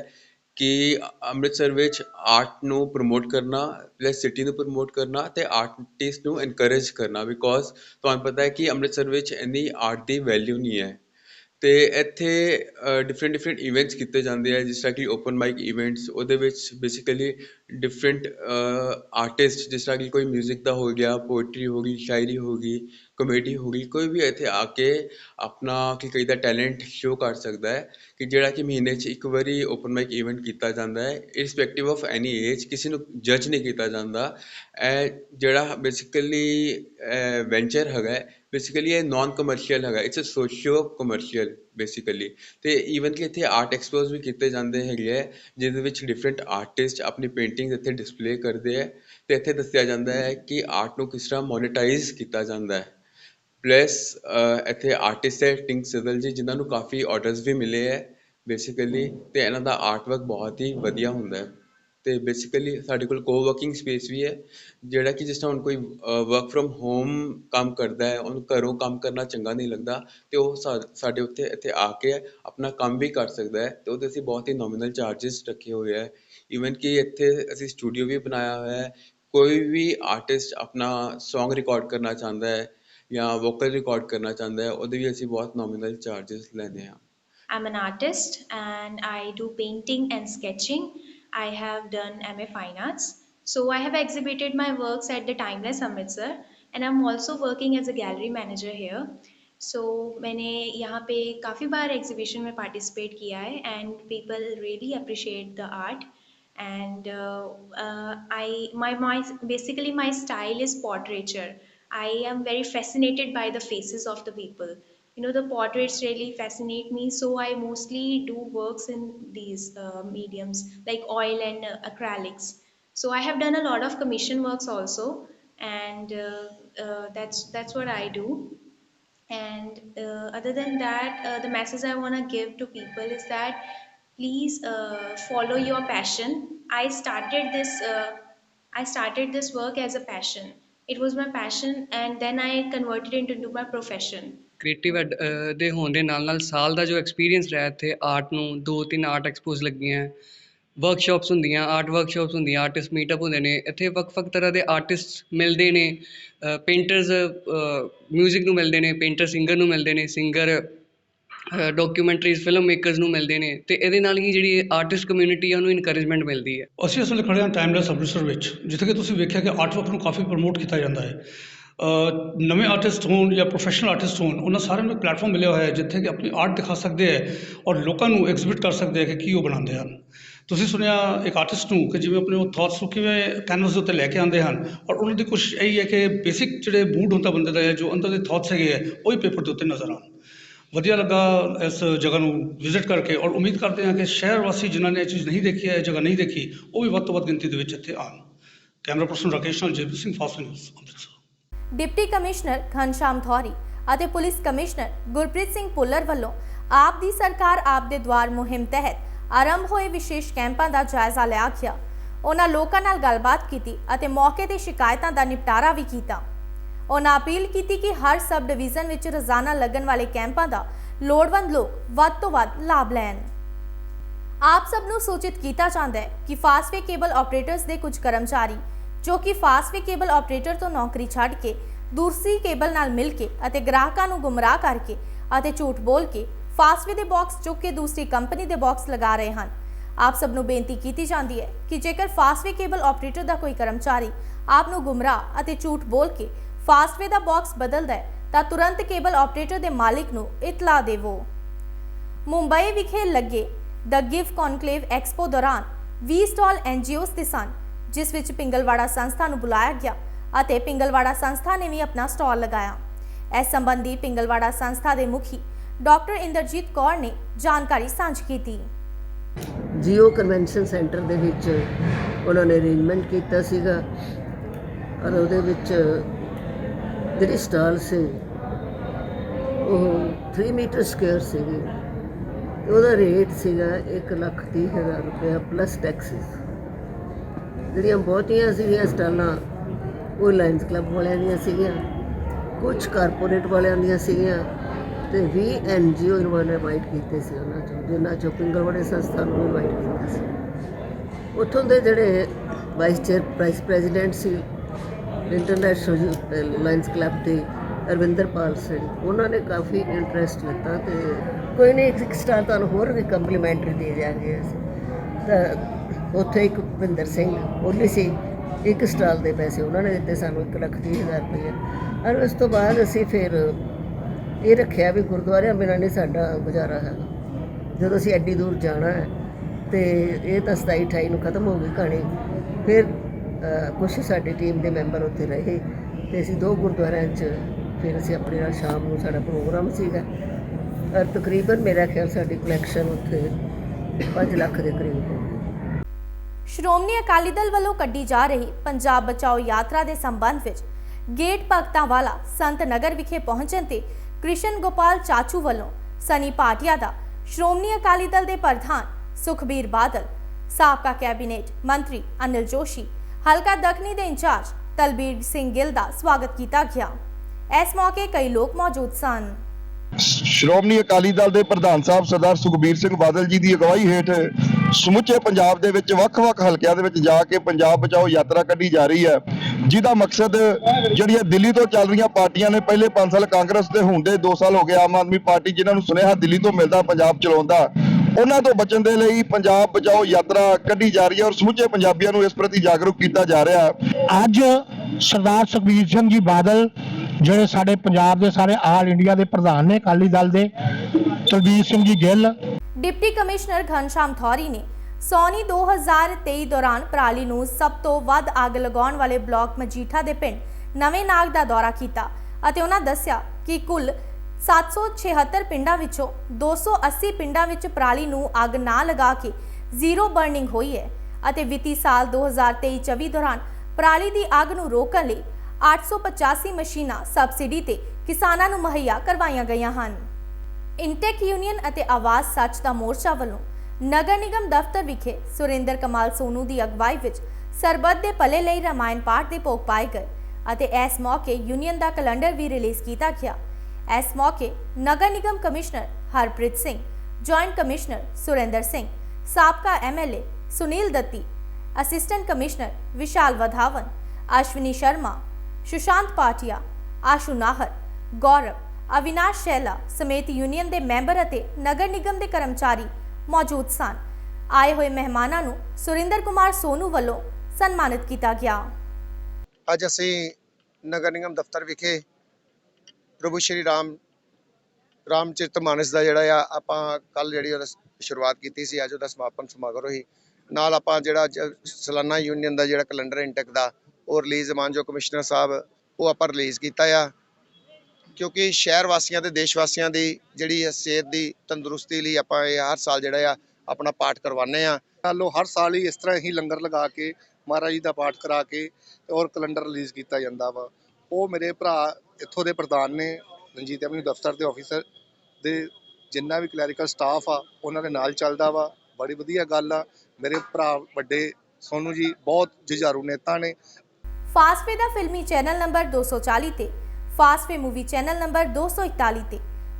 ਕਿ ਅੰਮ੍ਰਿਤਸਰ ਵਿੱਚ ਆਰਟ ਨੂੰ ਪ੍ਰਮੋਟ ਕਰਨਾ ਪਲੱਸ ਸਿਟੀ ਨੂੰ ਪ੍ਰਮੋਟ ਕਰਨਾ ਅਤੇ ਆਰਟਿਸਟ ਨੂੰ ਇਨਕਰੇਜ ਕਰਨਾ ਬਿਕੋਜ਼ ਤੁਹਾਨੂੰ ਪਤਾ ਹੈ ਕਿ ਅੰਮ੍ਰਿਤਸਰ ਵਿੱਚ ਇੰਨੀ ਆਰਟ ਦੀ ਵੈਲਿਊ ਨਹੀਂ ਹੈ ਅਤੇ ਇੱਥੇ ਡਿਫਰੈਂਟ ਡਿਫਰੈਂਟ ਇਵੈਂਟਸ ਕੀਤੇ ਜਾਂਦੇ ਆ, ਜਿਸ ਤਰ੍ਹਾਂ ਕਿ ਓਪਨ ਮਾਈਕ ਇਵੈਂਟਸ ਉਹਦੇ ਵਿੱਚ ਬੇਸਿਕਲੀ ਡਿਫਰੈਂਟ ਆਰਟਿਸਟ ਜਿਸ ਤਰ੍ਹਾਂ ਕਿ ਕੋਈ ਮਿਊਜ਼ਿਕ ਦਾ ਹੋ ਗਿਆ ਪੋਇਟਰੀ ਹੋ ਗਈ, ਸ਼ਾਇਰੀ ਹੋ ਗਈ ਕਮੇਡੀ ਹੋ ਗਈ, ਕੋਈ ਵੀ ਇੱਥੇ ਆ ਕੇ ਆਪਣਾ ਕੀ ਕਹੀਦਾ ਟੈਲੈਂਟ ਸ਼ੋਅ ਕਰ ਸਕਦਾ ਹੈ, ਕਿ ਜਿਹੜਾ ਕਿ ਮਹੀਨੇ 'ਚ ਇੱਕ ਵਾਰੀ ਓਪਨ ਮਾਈਕ ਈਵੈਂਟ ਕੀਤਾ ਜਾਂਦਾ ਹੈ ਇਰਰਿਸਪੈਕਟਿਵ ਆਫ ਐਨੀ ਏਜ ਕਿਸੇ ਨੂੰ ਜੱਜ ਨਹੀਂ ਕੀਤਾ ਜਾਂਦਾ। ਇਹ ਜਿਹੜਾ ਬੇਸਿਕਲੀ ਵੈਂਚਰ ਹੈਗਾ ਬੇਸਿਕਲੀ ਇਹ ਨਾਨ ਕਮਰਸ਼ੀਅਲ ਹੈਗਾ it's uh socio commercial basically ਤੇ ਈਵਨ ਕਿ ਇੱਥੇ ਆਰਟ ਐਕਸਪੋਜ਼ ਵੀ ਕੀਤੇ ਜਾਂਦੇ ਹੈਗੇ ਹੈ, ਜਿਹਦੇ ਵਿੱਚ ਡਿਫਰੈਂਟ ਆਰਟਿਸਟ ਆਪਣੀ ਪੇਂਟਿੰਗ ਇੱਥੇ ਡਿਸਪਲੇ ਕਰਦੇ ਹੈ, ਤੇ ਇੱਥੇ ਦੱਸਿਆ ਜਾਂਦਾ ਹੈ ਕਿ ਆਰਟ ਨੂੰ ਕਿਸ ਤਰ੍ਹਾਂ ਮੋਨੇਟਾਈਜ਼ ਕੀਤਾ ਜਾਂਦਾ ਹੈ। ਪਲੱਸ ਇੱਥੇ ਆਰਟਿਸਟ ਹੈ ਟਿੰਗ ਸਿਦਲ ਜੀ, ਜਿਨ੍ਹਾਂ ਨੂੰ ਕਾਫੀ ਆਰਡਰਸ ਵੀ ਮਿਲੇ ਹੈ ਬੇਸਿਕਲੀ ਅਤੇ ਇਹਨਾਂ ਦਾ ਆਰਟ ਵਰਕ ਬਹੁਤ ਹੀ ਵਧੀਆ ਹੁੰਦਾ ਹੈ। ਤੇ ਬੇਸਿਕਲੀ ਸਾਡੇ ਕੋਲ ਕੋ ਵਰਕਿੰਗ ਸਪੇਸ ਵੀ ਹੈ, ਜਿਹੜਾ ਕਿ ਜਿਸ ਤਰ੍ਹਾਂ ਹੁਣ ਕੋਈ ਵਰਕ ਫਰੋਮ ਹੋਮ ਕੰਮ ਕਰਦਾ ਹੈ, ਉਹਨੂੰ ਘਰੋਂ ਕੰਮ ਕਰਨਾ ਚੰਗਾ ਨਹੀਂ ਲੱਗਦਾ ਅਤੇ ਉਹ ਸਾ- ਸਾਡੇ ਉੱਥੇ ਇੱਥੇ ਆ ਕੇ ਆਪਣਾ ਕੰਮ ਵੀ ਕਰ ਸਕਦਾ ਹੈ ਅਤੇ ਉਹਦੇ ਅਸੀਂ ਬਹੁਤ ਹੀ ਨੋਮੀਨਲ ਚਾਰਜਿਸ ਰੱਖੇ ਹੋਏ ਹੈ। ਈਵਨ ਕਿ ਇੱਥੇ ਅਸੀਂ ਸਟੂਡੀਓ ਵੀ ਬਣਾਇਆ ਹੋਇਆ ਹੈ, ਕੋਈ ਵੀ ਆਰਟਿਸਟ ਆਪਣਾ ਸੌਂਗ ਰਿਕਾਰਡ ਕਰਨਾ ਚਾਹੁੰਦਾ ਹੈ ਜਾਂ ਵੋਕਲ ਰਿਕਾਰਡ ਕਰਨਾ ਚਾਹੁੰਦਾ ਹੈ ਉਹਦੇ ਵੀ ਅਸੀਂ ਬਹੁਤ ਨੋਮੀਨਲ ਚਾਰजेस ਲੈਂਦੇ ਹਾਂ I'm an artist and I do painting and sketching. I have done MA Fine Arts. So I have exhibited my works at the Timeless Amritsar and I'm also working as a gallery manager here. So so, मैंने यहाँ पे काफ़ी बार exhibition में participate किया है and people really appreciate the art and I my my basically my style is portraiture I am very fascinated by the faces of the people. You know the portraits really fascinate me, so I mostly do works in these uh, mediums like oil and uh, acrylics. So I have done a lot of commission works also, and uh, uh, that's that's what I do. And uh, other than that, uh, the message I want to give to people is that please follow your passion. I started this. I started this work as a passion. It was my passion, and then I converted it into my profession. Creative ਦੇ ਹੋਣ ਦੇ ਨਾਲ ਨਾਲ ਸਾਲ ਦਾ ਜੋ experience ਰਿਹਾ ਇੱਥੇ art ਨੂੰ ਦੋ ਤਿੰਨ ਆਰਟ ਐਕਸਪੋਜ਼ ਲੱਗੀਆਂ ਵਰਕਸ਼ਾਪਸ ਹੁੰਦੀਆਂ ਆਰਟ ਵਰਕਸ਼ਾਪਸ ਹੁੰਦੀਆਂ ਆਰਟਿਸਟ ਮੀਟਅਪ ਹੁੰਦੇ ਨੇ ਇੱਥੇ ਵੱਖ-ਵੱਖ ਤਰ੍ਹਾਂ ਦੇ ਆਰਟਿਸਟ ਮਿਲਦੇ ਨੇ ਪੇਂਟਰਸ 뮤직 ਨੂੰ ਮਿਲਦੇ ਨੇ ਪੇਂਟਰ ਸਿੰਗਰ ਨੂੰ ਮਿਲਦੇ ਨੇ ਸਿੰਗਰ ਡਾਕੂਮੈਂਟਰੀਜ਼ ਫਿਲਮ ਮੇਕਰਸ ਨੂੰ ਮਿਲਦੇ ਨੇ ਅਤੇ ਇਹਦੇ ਨਾਲ ਹੀ ਜਿਹੜੀ ਆਰਟਿਸਟ ਕਮਿਊਨਿਟੀ ਆ, ਉਹਨੂੰ ਇਨਕਰੇਜਮੈਂਟ ਮਿਲਦੀ ਹੈ। ਅਸੀਂ ਇਸ ਵੇਲੇ ਖੜ੍ਹੇ ਹਾਂ ਟਾਈਮਲੈਸ ਅੰਮ੍ਰਿਤਸਰ ਵਿੱਚ, ਜਿੱਥੇ ਕਿ ਤੁਸੀਂ ਵੇਖਿਆ ਕਿ ਆਰਟ ਵਰਕ ਨੂੰ ਕਾਫੀ ਪ੍ਰਮੋਟ ਕੀਤਾ ਜਾਂਦਾ ਹੈ। ਨਵੇਂ ਆਰਟਿਸਟ ਹੋਣ ਜਾਂ ਪ੍ਰੋਫੈਸ਼ਨਲ ਆਰਟਿਸਟ ਹੋਣ, ਉਹਨਾਂ ਸਾਰਿਆਂ ਨੂੰ ਇੱਕ ਪਲੇਟਫਾਰਮ ਮਿਲਿਆ ਹੋਇਆ ਹੈ, ਜਿੱਥੇ ਕਿ ਆਪਣੀ ਆਰਟ ਦਿਖਾ ਸਕਦੇ ਹੈ ਔਰ ਲੋਕਾਂ ਨੂੰ ਐਗਜ਼ਿਬਿਟ ਕਰ ਸਕਦੇ ਹੈ ਕਿ ਕੀ ਉਹ ਬਣਾਉਂਦੇ ਹਨ। ਤੁਸੀਂ ਸੁਣਿਆ ਇੱਕ ਆਰਟਿਸਟ ਨੂੰ ਕਿ ਜਿਵੇਂ ਆਪਣੇ ਉਹ ਥਾਟਸ ਨੂੰ ਕਿਵੇਂ ਕੈਨਵਸ ਦੇ ਉੱਤੇ ਲੈ ਕੇ ਆਉਂਦੇ ਹਨ ਔਰ ਉਹਨਾਂ ਦੀ ਕੋਸ਼ਿਸ਼ ਇਹੀ ਹੈ ਕਿ ਬੇਸਿਕ ਜਿਹੜੇ ਮੂਡ ਹੁੰਦਾ ਬੰਦੇ ਦਾ ਜੋ ਅੰਦਰ ਦੇ ਥਾਟਸ ਹੈਗੇ ਹੈ, ਉਹ ਹੀ ਪੇਪਰ ਦੇ ਉੱਤੇ ਨਜ਼ਰ ਆਉਣ। ਵਧੀਆ ਲੱਗਾ ਇਸ ਜਗ੍ਹਾ ਨੂੰ ਵਿਜ਼ਿਟ ਕਰਕੇ ਔਰ ਉਮੀਦ ਕਰਦੇ ਹਾਂ ਕਿ ਸ਼ਹਿਰ ਵਾਸੀ ਜਿਨ੍ਹਾਂ ਨੇ ਇਹ ਚੀਜ਼ ਨਹੀਂ ਦੇਖੀ ਹੈ, ਇਹ ਜਗ੍ਹਾ ਨਹੀਂ ਦੇਖੀ, ਉਹ ਵੀ ਵੱਧ ਤੋਂ ਵੱਧ ਗਿਣਤੀ ਦੇ ਵਿੱਚ ਇੱਥੇ ਆਉਣ। ਕੈਮਰਾ ਪਰਸਨ ਰਾਕੇਸ਼ ਨਾਲ JP Singh fast news, Amritsar. Deputy commissioner Ghanshyam Thori ਅਤੇ ਪੁਲਿਸ ਕਮਿਸ਼ਨਰ ਗੁਰਪ੍ਰੀਤ ਸਿੰਘ ਪੁੱਲਰ ਵੱਲੋਂ ਆਪ ਦੀ ਸਰਕਾਰ ਆਪ ਦੇ ਦੁਆਰ ਮੁਹਿੰਮ ਤਹਿਤ ਆਰੰਭ ਹੋਏ ਵਿਸ਼ੇਸ਼ ਕੈਂਪਾਂ ਦਾ ਜਾਇਜ਼ਾ ਲਿਆ ਗਿਆ। ਉਹਨਾਂ ਲੋਕਾਂ ਨਾਲ ਗੱਲਬਾਤ ਕੀਤੀ ਅਤੇ ਮੌਕੇ ਤੇ ਸ਼ਿਕਾਇਤਾਂ ਦਾ ਨਿਪਟਾਰਾ ਵੀ ਕੀਤਾ। ਉਹਨਾਂ ਅਪੀਲ ਕੀਤੀ ਕਿ ਹਰ ਸਬ ਡਿਵੀਜ਼ਨ ਵਿੱਚ ਰੋਜ਼ਾਨਾ ਲੱਗਣ ਵਾਲੇ ਕੈਂਪਾਂ ਦਾ ਲੋੜਵੰਦ ਲੋਕ ਵੱਧ ਤੋਂ ਵੱਧ ਲਾਭ ਲੈਣ। ਆਪ ਸਭ ਨੂੰ ਸੂਚਿਤ ਕੀਤਾ ਜਾਂਦਾ ਹੈ ਕਿ ਫਾਸਟਵੇ ਕੇਬਲ ਆਪਰੇਟਰਸ ਦੇ ਕੁਝ ਕਰਮਚਾਰੀ, ਜੋ ਕਿ ਫਾਸਟਵੇ ਕੇਬਲ ਆਪਰੇਟਰ ਤੋਂ ਨੌਕਰੀ ਛੱਡ ਕੇ ਦੂਸਰੀ ਕੇਬਲ ਨਾਲ ਮਿਲ ਕੇ ਅਤੇ ਗ੍ਰਾਹਕਾਂ ਨੂੰ ਗੁੰਮਰਾਹ ਕਰਕੇ ਅਤੇ ਝੂਠ ਬੋਲ ਕੇ ਫਾਸਟਵੇ ਦੇ ਬਾਕਸ ਚੁੱਕ ਕੇ ਦੂਸਰੀ ਕੰਪਨੀ ਦੇ ਬਾਕਸ ਲਗਾ ਰਹੇ ਹਨ। ਆਪ ਸਭ ਨੂੰ ਬੇਨਤੀ ਕੀਤੀ ਜਾਂਦੀ ਹੈ ਕਿ ਜੇਕਰ ਫਾਸਟਵੇ ਕੇਬਲ ਆਪਰੇਟਰ ਦਾ ਕੋਈ ਕਰਮਚਾਰੀ ਆਪ ਨੂੰ ਗੁੰਮਰਾਹ ਅਤੇ ਝੂਠ ਬੋਲ ਕੇ ਫਾਸਟਵੇ ਦਾ ਬਾਕਸ ਬਦਲਦਾ ਹੈ, ਤਾਂ ਤੁਰੰਤ ਕੇਬਲ ਆਪਰੇਟਰ ਦੇ ਮਾਲਿਕ ਨੂੰ ਇਤਲਾ ਦੇਵੋ। ਮੁੰਬਈ ਵਿਖੇ ਲੱਗੇ ਦ ਗਿਫ ਕਨਕਲੇਵ ਐਕਸਪੋ ਦੌਰਾਨ 20 ਸਟਾਲ ਐਨਜੀਓਸ ਦੇ ਸਨ, ਜਿਸ ਵਿੱਚ ਪਿੰਗਲਵਾੜਾ ਸੰਸਥਾ ਨੂੰ ਬੁਲਾਇਆ ਗਿਆ ਅਤੇ ਪਿੰਗਲਵਾੜਾ ਸੰਸਥਾ ਨੇ ਵੀ ਆਪਣਾ ਸਟਾਲ ਲਗਾਇਆ। ਇਸ ਸੰਬੰਧੀ ਪਿੰਗਲਵਾੜਾ ਸੰਸਥਾ ਦੇ ਮੁਖੀ ਡਾਕਟਰ ਇੰਦਰਜੀਤ ਕੌਰ ਨੇ ਜਾਣਕਾਰੀ ਸਾਂਝੀ ਕੀਤੀ। ਜੀਓ ਕਨਵੈਨਸ਼ਨ ਸੈਂਟਰ ਦੇ ਵਿੱਚ ਉਹਨਾਂ ਨੇ ਅਰੇਂਜਮੈਂਟ ਕੀਤਾ ਸੀਗਾ, ਔਰ ਉਹਦੇ ਵਿੱਚ ਜਿਹੜੀ ਸਟਾਲ ਸੀ, ਉਹ 3 ਮੀਟਰ ਸਕੁਅਰ ਸੀਗੀ। ਤੇ ਉਹਦਾ ਰੇਟ ਸੀਗਾ 1 ਲੱਖ ਤੀਹ ਹਜ਼ਾਰ ਰੁਪਏ ਪਲੱਸ ਟੈਕਸਿਸ ਜਿਹੜੀਆਂ ਬਹੁਤੀਆਂ ਸੀਗੀਆਂ ਸਟਾਲਾਂ, ਉਹ ਲਾਇਨਸ ਕਲੱਬ ਵਾਲਿਆਂ ਦੀਆਂ ਸੀਗੀਆਂ ਕੁਝ ਕਾਰਪੋਰੇਟ ਵਾਲਿਆਂ ਦੀਆਂ ਸੀਗੀਆਂ, ਤੇ 20 ਐਨਜੀਓ ਇਹਨਾਂ ਨੇ ਇਨਵਾਈਟ ਕੀਤੇ ਸੀ ਉਹਨਾਂ ਚੋਂ, ਜਿਨ੍ਹਾਂ ਚੋਂ ਪਿੰਗਲਵਾੜੇ ਸੰਸਥਾ ਨੂੰ ਇਨਵਾਈਟ ਕੀਤਾ ਸੀ। ਉੱਥੋਂ ਦੇ ਜਿਹੜੇ ਵਾਈਸ ਚੇਅਰ ਪ੍ਰਾਈਸ ਪ੍ਰੈਜ਼ੀਡੈਂਟ ਸੀ ਇੰਟਰਨੈਸ਼ਨਲ ਲਾਇਨਸ ਕਲੱਬ ਦੇ ਅਰਵਿੰਦਰਪਾਲ ਸਿੰਘ, ਉਹਨਾਂ ਨੇ ਕਾਫੀ ਇੰਟਰਸਟ ਲਿੱਤਾ ਤੇ ਕੋਈ ਨਹੀਂ, ਇੱਕ ਸਟਾਰ ਤੁਹਾਨੂੰ ਹੋਰ ਵੀ ਕੰਪਲੀਮੈਂਟਰੀ ਦੇ ਜਾਗੇ ਅਸੀਂ। ਤਾਂ ਉੱਥੇ ਇੱਕ ਭਿੰਦਰ ਸਿੰਘ ਉਹਨੇ ਸੀ, ਇੱਕ ਸਟਾਲ ਦੇ ਪੈਸੇ ਉਹਨਾਂ ਨੇ ਦਿੱਤੇ ਸਾਨੂੰ ਇੱਕ ਲੱਖ ਤੀਹ ਹਜ਼ਾਰ ਰੁਪਏ ਔਰ ਉਸ ਤੋਂ ਬਾਅਦ ਅਸੀਂ ਫਿਰ ਇਹ ਰੱਖਿਆ ਵੀ ਗੁਰਦੁਆਰਿਆਂ ਬਿਨਾਂ ਨਹੀਂ ਸਾਡਾ ਗੁਜ਼ਾਰਾ ਹੈ ਜਦੋਂ ਅਸੀਂ ਐਡੀ ਦੂਰ ਜਾਣਾ ਹੈ, ਤੇ ਇਹ ਤਾਂ 27 28 ਨੂੰ ਖਤਮ ਹੋ ਗਈ ਕਹਾਣੀ। ਫਿਰ ਅ, ਕੁਛ ਸਾਡੀ ਟੀਮ ਦੇ ਮੈਂਬਰ ਉੱਥੇ ਰਹੇ ਤੇ ਅਸੀਂ ਦੋ ਗੁਰਦੁਆਰਿਆਂ 'ਚ ਫਿਰ ਅਸੀਂ ਆਪਣੀ ਰਾਤ ਸ਼ਾਮ ਨੂੰ ਸਾਡਾ ਪ੍ਰੋਗਰਾਮ ਸੀਗਾ। ਔਰ ਤਕਰੀਬਨ ਮੇਰਾ ਖਿਆਲ ਸਾਡੀ ਕਲੈਕਸ਼ਨ ਉੱਥੇ 5 ਲੱਖ ਦੇ ਕਰੀਬ ਹੋ ਗਈ। ਸ਼੍ਰੋਮਣੀ ਅਕਾਲੀ ਦਲ ਵੱਲੋਂ ਕੱਢੀ ਜਾ ਰਹੀ ਪੰਜਾਬ ਬਚਾਓ ਯਾਤਰਾ ਦੇ ਸੰਬੰਧ ਵਿੱਚ ਗੇਟ ਭਗਤਾਂ ਵਾਲਾ ਸੰਤ ਨਗਰ ਵਿਖੇ ਪਹੁੰਚਣ ਤੇ ਕ੍ਰਿਸ਼ਨ ਗੋਪਾਲ ਚਾਚੂ ਵੱਲੋਂ ਸਨੀ ਪਾਟਿਆ ਦਾ ਸ਼੍ਰੋਮਣੀ ਅਕਾਲੀ ਦਲ ਦੇ ਪ੍ਰਧਾਨ ਸੁਖਬੀਰ ਬਾਦਲ ਸਾਬਕਾ ਕੈਬਨਿਟ ਮੰਤਰੀ ਅਨਿਲ ਜੋਸ਼ੀ ਹਲਕਾ ਦੱਖਣੀ ਦੇ ਇੰਚਾਰਜ ਤਲਬੀਰ ਸਿੰਘ ਗਿੱਲ ਦਾ ਸਵਾਗਤ ਕੀਤਾ ਗਿਆ। ਇਸ ਮੌਕੇ ਕਈ ਲੋਕ ਮੌਜੂਦ ਸਨ। ਸ਼੍ਰੋਮਣੀ ਅਕਾਲੀ ਦਲ ਦੇ ਪ੍ਰਧਾਨ ਸਾਹਿਬ ਸਰਦਾਰ ਸੁਖਬੀਰ ਸਿੰਘ ਬਾਦਲ ਜੀ ਦੀ ਅਗਵਾਈ ਹੇਠ ਸਮੁੱਚੇ ਪੰਜਾਬ ਦੇ ਵਿੱਚ ਵੱਖ-ਵੱਖ ਹਲਕਿਆਂ ਦੇ ਵਿੱਚ ਜਾ ਕੇ ਪੰਜਾਬ ਬਚਾਓ ਯਾਤਰਾ ਕੱਢੀ ਜਾ ਰਹੀ ਹੈ, ਜਿਹਦਾ ਮਕਸਦ ਜਿਹੜੀਆਂ ਦਿੱਲੀ ਤੋਂ ਚੱਲ ਰਹੀਆਂ ਪਾਰਟੀਆਂ ਨੇ ਪਹਿਲੇ 5 ਸਾਲ ਕਾਂਗਰਸ ਦੇ ਹੁੰਦੇ 2 ਸਾਲ ਹੋ ਗਏ, ਆਮ ਆਦਮੀ ਪਾਰਟੀ ਜਿਨ੍ਹਾਂ ਨੂੰ ਸੁਨੇਹਾ ਦਿੱਲੀ ਤੋਂ ਮਿਲਦਾ, ਪੰਜਾਬ ਚਲਾਉਂਦਾ ਉਹਨਾਂ ਤੋਂ ਬਚਣ ਦੇ ਲਈ ਪੰਜਾਬ ਬਚਾਓ ਯਾਤਰਾ ਕੱਢੀ ਜਾ ਰਹੀ ਹੈ ਔਰ ਸਮੁੱਚੇ ਪੰਜਾਬੀਆਂ ਨੂੰ ਇਸ ਪ੍ਰਤੀ ਜਾਗਰੂਕ ਕੀਤਾ ਜਾ ਰਿਹਾ ਹੈ। ਅੱਜ ਸਰਦਾਰ ਸੁਖਬੀਰ ਸਿੰਘ ਜੀ ਬਾਦਲ ਜਿਹੜੇ ਸਾਡੇ ਪੰਜਾਬ ਦੇ ਸਾਰੇ ਆਲ ਇੰਡੀਆ ਦੇ ਪ੍ਰਧਾਨ ਨੇ ਅਕਾਲੀ ਦਲ ਦੇ ਤਲਬੀਰ ਸਿੰਘ ਜੀ ਗਿੱਲ। ਡਿਪਟੀ ਕਮਿਸ਼ਨਰ ਘਨਸ਼ਾਮ ਥੌਰੀ ਨੇ ਸੌਣੀ 2023 ਦੌਰਾਨ ਪਰਾਲੀ ਨੂੰ ਸਭ ਤੋਂ ਵੱਧ ਅੱਗ ਲਗਾਉਣ ਵਾਲੇ ਬਲਾਕ ਮਜੀਠਾ ਦੇ ਪਿੰਡ ਨਵੇਂ ਨਾਗ ਦਾ ਦੌਰਾ ਕੀਤਾ ਅਤੇ ਉਹਨਾਂ ਦੱਸਿਆ ਕਿ ਕੁੱਲ 776 ਪਿੰਡਾਂ ਵਿੱਚੋਂ 280 ਪਿੰਡਾਂ ਵਿੱਚ ਪਰਾਲੀ ਨੂੰ ਅੱਗ ਨਾ ਲਗਾ ਕੇ ਜ਼ੀਰੋ ਬਰਨਿੰਗ ਹੋਈ ਹੈ ਅਤੇ ਵਿੱਤੀ ਸਾਲ 2023-24 ਦੌਰਾਨ ਪਰਾਲੀ ਦੀ ਅੱਗ ਨੂੰ ਰੋਕਣ ਲਈ 885 ਮਸ਼ੀਨਾਂ ਸਬਸਿਡੀ ਤੇ ਕਿਸਾਨਾਂ ਨੂੰ ਮੁਹੱਈਆ ਕਰਵਾਈਆਂ ਗਈਆਂ ਹਨ। ਇੰਟੈਕ ਯੂਨੀਅਨ ਅਤੇ ਆਵਾਜ਼ ਸੱਚ ਦਾ ਮੋਰਚਾ ਵੱਲੋਂ ਨਗਰ ਨਿਗਮ ਦਫ਼ਤਰ ਵਿਖੇ ਸੁਰਿੰਦਰ ਕਮਾਲ ਸੋਨੂ ਦੀ ਅਗਵਾਈ ਵਿੱਚ ਸਰਬੱਤ ਦੇ ਭਲੇ ਲਈ ਰਾਮਾਇਣ ਪਾਠ ਦੇ ਭੋਗ ਪਾਏ ਗਏ ਅਤੇ ਇਸ ਮੌਕੇ ਯੂਨੀਅਨ ਦਾ ਕੈਲੰਡਰ ਵੀ ਰਿਲੀਜ਼ ਕੀਤਾ ਗਿਆ। ਇਸ ਮੌਕੇ ਨਗਰ ਨਿਗਮ commissioner Harpreet Singh, joint commissioner Surinder Singh, ਸਾਬਕਾ MLA Sunil Dutti, assistant commissioner Vishal Wadhawan, Ashwani Sharma, Sushant Patia, Ashu Nahar, Gaurav, Avinash Shaila ਸਮੇਤ ਯੂਨੀਅਨ ਦੇ ਮੈਂਬਰ ਅਤੇ ਨਗਰ ਨਿਗਮ ਦੇ ਕਰਮਚਾਰੀ ਮੌਜੂਦ ਸਨ। ਆਏ ਹੋਏ ਮਹਿਮਾਨਾਂ ਨੂੰ ਸੁਰਿੰਦਰ ਕੁਮਾਰ ਸੋਨੂ ਵੱਲੋਂ ਸਨਮਾਨਿਤ ਕੀਤਾ ਗਿਆ। ਅੱਜ ਅਸੀਂ ਨਗਰ ਨਿਗਮ ਦਫ਼ਤਰ ਵਿਖੇ ਪ੍ਰਭੂ ਸ਼੍ਰੀ ਰਾਮ ਰਾਮਚਰਿਤ ਮਾਨਸ ਦਾ ਜਿਹੜਾ ਆ, ਆਪਾਂ ਕੱਲ ਜਿਹੜੀ ਉਹਦਾ ਸ਼ੁਰੂਆਤ ਕੀਤੀ ਸੀ, ਅੱਜ ਉਹਦਾ ਸਮਾਪਨ ਸਮਾਗਮ ਹੋਈ ਨਾਲ ਆਪਾਂ ਜਿਹੜਾ ਸਾਲਾਨਾ ਯੂਨੀਅਨ ਦਾ ਜਿਹੜਾ ਕੈਲੰਡਰ ਇੰਟੈਕ ਦਾ, ਉਹ ਰਿਲੀਜ਼ ਮਾਨਜੋ ਕਮਿਸ਼ਨਰ ਸਾਹਿਬ, ਉਹ ਆਪਾਂ ਰਿਲੀਜ਼ ਕੀਤਾ ਆ। ਕਿਉਂਕਿ ਸ਼ਹਿਰ ਵਾਸੀਆਂ ਤੇ ਦੇਸ਼ ਵਾਸੀਆਂ ਦੀ ਜਿਹੜੀ ਸਿਹਤ ਦੀ ਤੰਦਰੁਸਤੀ ਲਈ ਆਪਾਂ ਇਹ ਹਰ ਸਾਲ ਜਿਹੜਾ ਆ, ਆਪਣਾ ਪਾਠ ਕਰਵਾਉਂਦੇ ਆ। ਨਾਲੋਂ ਹਰ ਸਾਲ ਹੀ ਇਸ ਤਰ੍ਹਾਂ ਹੀ ਲੰਗਰ ਲਗਾ ਕੇ, ਮਹਾਰਾਜ ਜੀ ਦਾ ਪਾਠ ਕਰਾ ਕੇ ਔਰ ਕੈਲੰਡਰ ਰਿਲੀਜ਼ ਕੀਤਾ ਜਾਂਦਾ ਵਾ। ਉਹ ਮੇਰੇ ਭਰਾ ਇੱਥੋਂ ਦੇ ਪ੍ਰਧਾਨ ਨੇ ਰਣਜੀਤ ਐਵਨਿਊ ਦਫ਼ਤਰ ਦੇ ਆਫੀਸਰ ਦੇ ਜਿੰਨਾ ਵੀ ਕਲੈਰੀਕਲ ਸਟਾਫ ਆ, ਉਹਨਾਂ ਦੇ ਨਾਲ ਚੱਲਦਾ ਵਾ। ਬੜੀ ਵਧੀਆ ਗੱਲ ਆ। ਮੇਰੇ ਭਰਾ ਵੱਡੇ ਸੋਨੂ ਜੀ ਬਹੁਤ ਜੁਝਾਰੂ ਨੇਤਾ ਨੇ। ਫਾਸਟਵੇ ਦਾ ਫਿਲਮੀ ਚੈਨਲ ਨੰਬਰ 240 ਤੇ, ਫਾਸਟਵੇ ਮੂਵੀ ਚੈਨਲ ਨੰਬਰ 241 ਤੇ,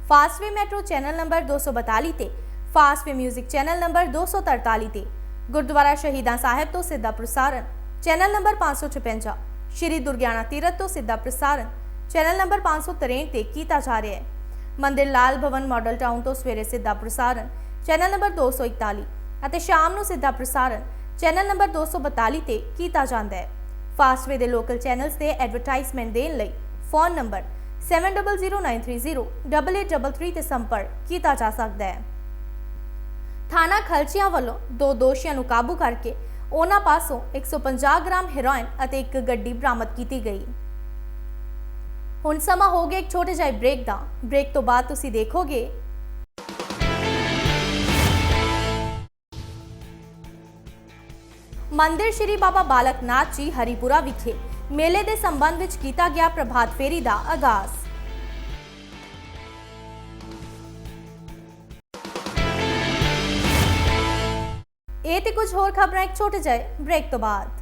ਫਾਸਟਵੇ ਮੈਟਰੋ ਚੈਨਲ ਨੰਬਰ 242 ਤੇ, ਫਾਸਟਵੇ 뮤직 ਚੈਨਲ ਨੰਬਰ 243 ਤੇ, ਗੁਰਦੁਆਰਾ ਸ਼ਹੀਦਾਂ ਸਾਹਿਬ ਤੋਂ ਸਿੱਧਾ ਪ੍ਰਸਾਰਣ ਚੈਨਲ ਨੰਬਰ 556 ਸ਼੍ਰੀ ਦੁਰਗਿਆਣਾ ਤੀਰਥ ਤੋਂ ਸਿੱਧਾ ਪ੍ਰਸਾਰਣ ਚੈਨਲ ਨੰਬਰ 563 ਤੇ ਕੀਤਾ ਜਾ ਰਿਹਾ ਹੈ। ਮੰਦਿਰ ਲਾਲ ਭਵਨ ਮਾਡਲ ਟਾਊਨ ਤੋਂ ਸਵੇਰੇ ਸਿੱਧਾ ਪ੍ਰਸਾਰਣ, ਚੈਨਲ ਨੰਬਰ 241 ਅਤੇ ਸ਼ਾਮ ਨੂੰ ਸਿੱਧਾ ਪ੍ਰਸਾਰਣ, ਚੈਨਲ ਨੰਬਰ 242 ਤੇ ਕੀਤਾ ਜਾਂਦਾ ਹੈ। ਫਾਸਟਵੇ ਦੇ ਲੋਕਲ ਚੈਨਲਸ ਤੇ ਐਡਵਰਟਾਈਜ਼ਮੈਂਟ ਦੇਣ ਲਈ ਫੋਨ ਨੰਬਰ 7009308833 ਤੇ ਸੰਪਰਕ ਕੀਤਾ ਜਾ ਸਕਦਾ ਹੈ। ਥਾਣਾ ਖਲਚੀਆਂ ਵੱਲੋਂ ਦੋ ਦੋਸ਼ੀਆਂ ਨੂੰ ਕਾਬੂ ਕਰਕੇ ਉਹਨਾਂ ਪਾਸੋਂ 150 ਗ੍ਰਾਮ ਹੈਰੋਇਨ ਅਤੇ ਇੱਕ ਗੱਡੀ ਬਰਾਮਦ ਕੀਤੀ ਗਈ। ਹੁਣ ਸਮਾਂ ਹੋ ਗਿਆ ਇੱਕ ਛੋਟੇ ਜਿਹੇ ਬ੍ਰੇਕ ਦਾ। ਬ੍ਰੇਕ ਤੋਂ ਬਾਅਦ ਤੁਸੀਂ ਦੇਖੋਗੇ। ਮੰਦਿਰ ਸ਼੍ਰੀ ਬਾਬਾ ਬਾਲਕ ਨਾਥ ਜੀ ਹਰੀਪੁਰਾ ਵਿਖੇ ਮੇਲੇ ਦੇ ਸੰਬੰਧ ਵਿੱਚ ਕੀਤਾ ਗਿਆ ਪ੍ਰਭਾਤ ਫੇਰੀ ਦਾ ਆਗਾਜ਼। ਇਹ ਤੇ ਕੁਝ ਹੋਰ ਖਬਰਾਂ ਇੱਕ ਛੋਟੇ ਜਿਹੇ ਬ੍ਰੇਕ ਤੋਂ ਬਾਅਦ।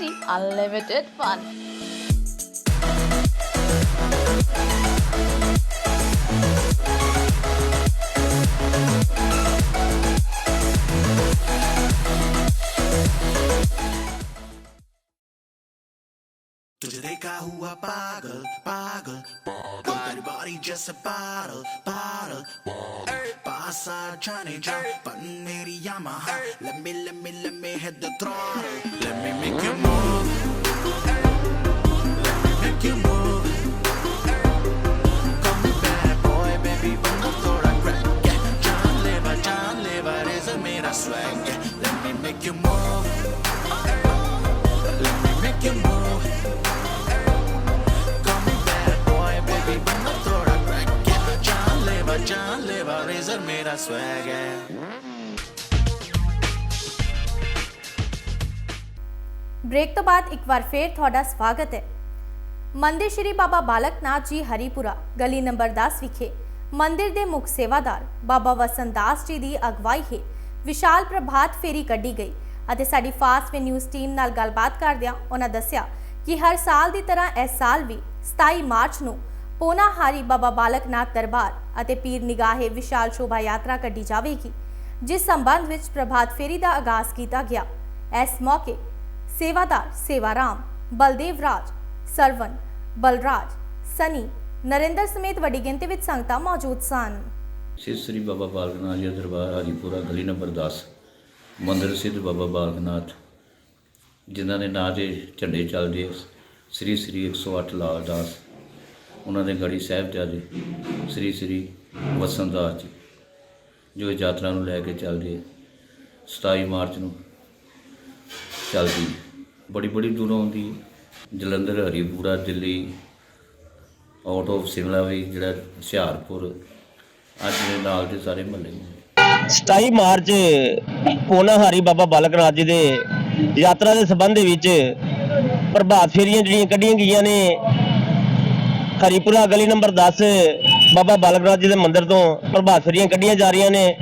Unlimited Fun. तुझे देखा हुआ पागल पागल। बारी बॉडी जैसे पारल पारल पासा जाने जा पन मेरी यामा लम्बे लम्बे लम्बे है the thrall let me Let me make you move. Let me make you move. जानलेवा जानलेवा रेज़र मेरा swag है ਬ੍ਰੇਕ ਤੋਂ ਬਾਅਦ ਇੱਕ ਵਾਰ ਫੇਰ ਤੁਹਾਡਾ ਸਵਾਗਤ ਹੈ ਮੰਦਿਰ ਸ਼੍ਰੀ ਬਾਬਾ ਬਾਲਕ ਨਾਥ ਜੀ ਹਰੀਪੁਰਾ ਗਲੀ ਨੰਬਰ 10 ਵਿਖੇ ਮੰਦਿਰ ਦੇ ਮੁੱਖ ਸੇਵਾਦਾਰ ਬਾਬਾ ਵਸੰਤ ਦਾਸ ਜੀ ਦੀ ਅਗਵਾਈ ਹੇਠ ਵਿਸ਼ਾਲ ਪ੍ਰਭਾਤ ਫੇਰੀ ਕੱਢੀ ਗਈ ਅਤੇ ਸਾਡੀ ਫਾਸਟਵੇ ਨਿਊਜ਼ ਟੀਮ ਨਾਲ ਗੱਲਬਾਤ ਕਰਦਿਆਂ ਉਹਨਾਂ ਦੱਸਿਆ ਕਿ ਹਰ ਸਾਲ ਦੀ ਤਰ੍ਹਾਂ ਇਸ ਸਾਲ ਵੀ 27 ਮਾਰਚ ਨੂੰ ਪੋਨਾਹਾਰੀ ਬਾਬਾ ਬਾਲਕ ਦਰਬਾਰ ਅਤੇ ਪੀਰ ਨਿਗਾਹੇ ਵਿਸ਼ਾਲ ਸ਼ੋਭਾ ਯਾਤਰਾ ਕੱਢੀ ਜਾਵੇਗੀ, ਜਿਸ ਸੰਬੰਧ ਵਿੱਚ ਪ੍ਰਭਾਤ ਫੇਰੀ ਦਾ ਆਗਾਜ਼ ਕੀਤਾ ਗਿਆ। ਇਸ ਮੌਕੇ ਸੇਵਾਦਾਰ ਸੇਵਾਰਾਮ, ਬਲਦੇਵ ਰਾਜ, ਸਰਵਨ, ਬਲਰਾਜ, ਸਨੀ, ਨਰਿੰਦਰ ਸਮੇਤ ਵੱਡੀ ਗਿਣਤੀ ਵਿੱਚ ਸੰਗਤਾਂ ਮੌਜੂਦ ਸਨ। ਸਿੱਧ ਸ੍ਰੀ ਬਾਬਾ ਬਾਲਕ ਨਾਥ ਜੀ ਦਾ ਦਰਬਾਰ ਹਾਜੀਪੁਰਾ ਗਲੀ ਨੰਬਰ 10 ਮੰਦਿਰ ਸਿੱਧ ਬਾਬਾ ਬਾਲਕ ਨਾਥ ਜਿਨ੍ਹਾਂ ਦੇ ਨਾਂ ਤੇ ਝੰਡੇ ਚੱਲਦੇ ਸ੍ਰੀ ਸ੍ਰੀ 108 ਲਾਲ ਦਾਸ ਉਹਨਾਂ ਦੇ ਗੜੀ ਸਾਹਿਬਜ਼ਾਦੇ ਸ੍ਰੀ ਸ੍ਰੀ ਵਸੰਤ ਦਾਸ ਜੀ, ਜੋ ਯਾਤਰਾ ਨੂੰ ਲੈ ਕੇ ਚੱਲਦੇ ਆ। 27 ਮਾਰਚ ਨੂੰ ਚੱਲਦੀ ਬੜੀ ਬੜੀ ਦੂਰੋਂ ਆਉਂਦੀ ਜਲੰਧਰ, ਹਰੀਪੁਰਾ, ਦਿੱਲੀ ਆਊਟ ਆਫ ਸਿਮਲਾ ਵੀ ਜਿਹੜਾ ਹੁਸ਼ਿਆਰਪੁਰ, ਅੱਜ ਦੇ ਨਾਲ ਦੇ ਸਾਰੇ ਮਹੱਲੇ ਨੇ। 27 ਮਾਰਚ ਪੋਨਾਹਾਰੀ ਬਾਬਾ ਬਾਲਕ ਨਾਥ ਜੀ ਦੇ ਯਾਤਰਾ ਦੇ ਸੰਬੰਧ ਵਿੱਚ ਪ੍ਰਭਾਤ ਫੇਰੀਆਂ ਜਿਹੜੀਆਂ ਕੱਢੀਆਂ ਗਈਆਂ ਨੇ ਹਰੀਪੁਰਾ ਗਲੀ ਨੰਬਰ 10 ਬਾਬਾ ਬਾਲਕ ਨਾਥ ਜੀ ਦੇ ਮੰਦਿਰ ਤੋਂ ਪ੍ਰਭਾਤ ਫੇਰੀਆਂ ਕੱਢੀਆਂ ਜਾ ਰਹੀਆਂ ਨੇ।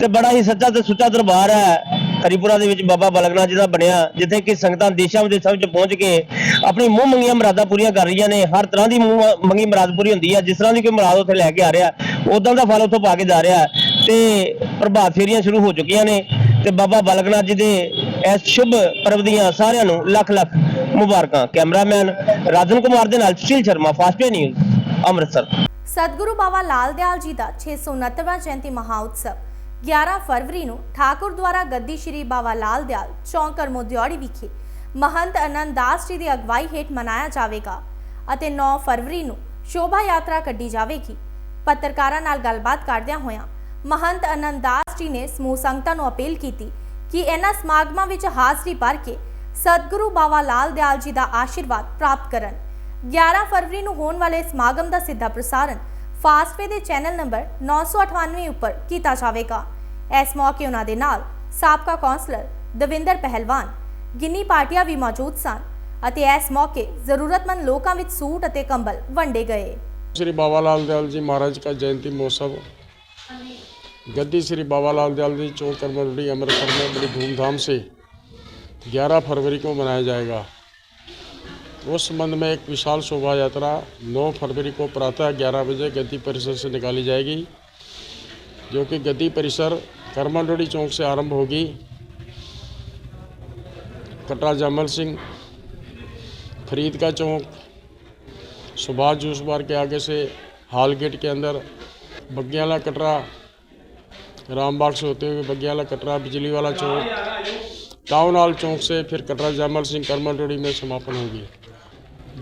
ਤੇ ਬੜਾ ਹੀ ਸੱਚਾ ਤੇ ਸੁੱਚਾ ਦਰਬਾਰ ਹੈ ਹਰੀਪੁਰਾ ਦੇ ਵਿੱਚ ਬਾਬਾ ਬਾਲਕ ਨਾਥ ਜੀ ਦਾ ਬਣਿਆ, ਜਿੱਥੇ ਕਿ ਸੰਗਤਾਂ ਦੇਸ਼ਾਂ ਵਿਦੇਸ਼ਾਂ ਵਿੱਚ ਪਹੁੰਚ ਕੇ ਆਪਣੀ ਮੂੰਹ ਮੰਗੀਆਂ ਮੁਰਾਦਾਂ ਪੂਰੀਆਂ ਕਰ ਰਹੀਆਂ ਨੇ। ਹਰ ਤਰ੍ਹਾਂ ਦੀ ਮੂੰਹ ਮੰਗੀ ਮਰਾਦ ਪੂਰੀ ਹੁੰਦੀ ਹੈ ਜਿਸ ਤਰ੍ਹਾਂ ਦੀ ਕੋਈ ਮੁਰਾਦ ਉੱਥੇ ਲੈ ਕੇ ਆ ਰਿਹਾ ਉਦਾਂ ਦਾ ਫਲ ਉੱਥੋਂ ਪਾ ਕੇ ਜਾ ਰਿਹਾ। ਤੇ ਪ੍ਰਭਾਤ ਫੇਰੀਆਂ ਸ਼ੁਰੂ ਹੋ ਚੁੱਕੀਆਂ ਨੇ ਤੇ ਬਾਬਾ ਬਾਲਕ ਨਾਥ ਜੀ ਦੇ ਇਸ ਸ਼ੁਭ ਪਰਵ ਦੀਆਂ ਸਾਰਿਆਂ ਨੂੰ ਲੱਖ ਲੱਖ ਮੁਬਾਰਕਾਂ। ਕੈਮਰਾਮੈਨ ਰਾਜਨ ਕੁਮਾਰ ਦੇ ਨਾਲ ਸੁਸ਼ੀਲ ਸ਼ਰਮਾ, ਫਾਸਟ ਨਿਊਜ਼, ਅੰਮ੍ਰਿਤਸਰ। ਸਤਿਗੁਰੂ ਬਾਬਾ ਲਾਲ ਦਿਆਲ ਜੀ ਦਾ 669ਵਾਂ ਜਯੰਤੀ ਮਹਾਉਤਸਵ 11 ਫਰਵਰੀ ਨੂੰ ਠਾਕੁਰ ਦੁਆਰਾ ਗੱਦੀ ਸ਼੍ਰੀ ਬਾਬਾ ਲਾਲ ਦਿਆਲ ਚੌਂਕ ਕਰਮੋਦਿਆੜੀ ਵਿਖੇ ਮਹੰਤ ਅਨੰਦ ਜੀ ਦੀ ਅਗਵਾਈ ਹੇਠ ਮਨਾਇਆ ਜਾਵੇਗਾ ਅਤੇ 9 ਫਰਵਰੀ ਨੂੰ ਸ਼ੋਭਾ ਯਾਤਰਾ ਕੱਢੀ ਜਾਵੇਗੀ। ਪੱਤਰਕਾਰਾਂ ਨਾਲ ਗੱਲਬਾਤ ਕਰਦਿਆਂ ਹੋਇਆਂ ਮਹੰਤ ਅਨੰਦ ਦਾਸ ਜੀ ਨੇ ਸਮੂਹ ਸੰਗਤਾਂ ਨੂੰ ਅਪੀਲ ਕੀਤੀ ਕਿ ਇਹਨਾਂ ਸਮਾਗਮਾਂ ਵਿੱਚ ਹਾਜ਼ਰੀ ਭਰ ਕੇ ਸਤਿਗੁਰੂ ਬਾਬਾ ਲਾਲ ਦਿਆਲ ਜੀ ਦਾ ਆਸ਼ੀਰਵਾਦ ਪ੍ਰਾਪਤ ਕਰਨ 11 ਫਰਵਰੀ ਨੂੰ ਹੋਣ ਵਾਲੇ ਸਮਾਗਮ ਦਾ ਸਿੱਧਾ ਪ੍ਰਸਾਰਣ ਫਾਸਟਵੇ ਦੇ ਚੈਨਲ ਨੰਬਰ 998 ਉੱਪਰ ਕੀਤਾ ਜਾਵੇਗਾ ਇਸ ਮੌਕੇ ਉਹਨਾਂ ਦੇ ਨਾਲ ਸਾਬਕਾ ਕੌਂਸਲਰ ਦਵਿੰਦਰ ਪਹਿਲਵਾਨ ਗਿੰਨੀ ਪਾਟਿਆ ਵੀ ਮੌਜੂਦ ਸਨ ਅਤੇ ਇਸ ਮੌਕੇ ਜ਼ਰੂਰਤਮੰਦ ਲੋਕਾਂ ਵਿੱਚ ਸੂਟ ਅਤੇ ਕੰਬਲ ਵੰਡੇ ਗਏ श्री बाबा लाल दयाल जी महाराज का जयंती महोत्सव गद्दी श्री बाबा लाल दयाल जी चौक करमरडी अमृतसर में बड़ी धूमधाम से 11 फरवरी को मनाया जाएगा। उस संबंध में एक विशाल शोभा यात्रा 9 फरवरी को प्रातः 11 बजे गद्दी परिसर से निकाली जाएगी, जो कि गद्दी परिसर करमरडी चौक से आरंभ होगी। कटरा जमल सिंह फरीद का चौक, सुभाष जूस बार के आगे से हाल गेट के अंदर बग्याला कटरा, रामबाग से होते हुए बग्याला कटरा बिजली वाला चौक टाउन हॉल चौक से फिर कटरा जमल सिंह करमल रोडी में समापन होगी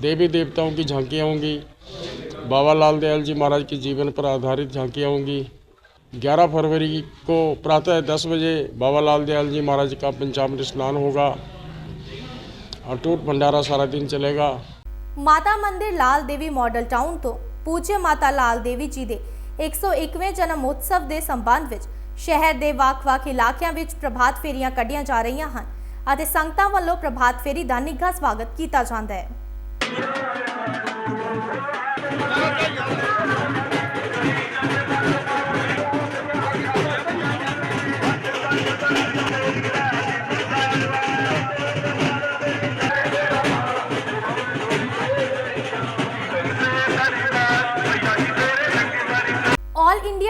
देवी देवताओं की झांकियाँ होंगी बाबा लाल दयाल जी महाराज के जीवन पर आधारित झांकियाँ होंगी 11 फरवरी को प्रातः 10 बजे बाबा लाल दयाल जी महाराज का पंचामृत स्नान होगा अटूट भंडारा सारा दिन चलेगा ਮਾਤਾ ਮੰਦਿਰ ਲਾਲ ਦੇਵੀ ਮਾਡਲ ਟਾਊਨ ਤੋਂ ਪੂਜਯ ਮਾਤਾ ਲਾਲ ਦੇਵੀ ਜੀ ਦੇ 101ਵੇਂ ਜਨਮ ਉਤਸਵ ਦੇ ਸੰਬੰਧ ਵਿੱਚ ਸ਼ਹਿਰ ਦੇ ਵੱਖ-ਵੱਖ ਇਲਾਕਿਆਂ ਵਿੱਚ ਪ੍ਰਭਾਤ ਫੇਰੀਆਂ ਕੱਢੀਆਂ ਜਾ ਰਹੀਆਂ ਹਨ ਅਤੇ ਸੰਗਤਾਂ ਵੱਲੋਂ ਪ੍ਰਭਾਤ ਫੇਰੀ ਦਾ ਨਿੱਘਾ ਸਵਾਗਤ ਕੀਤਾ ਜਾਂਦਾ ਹੈ।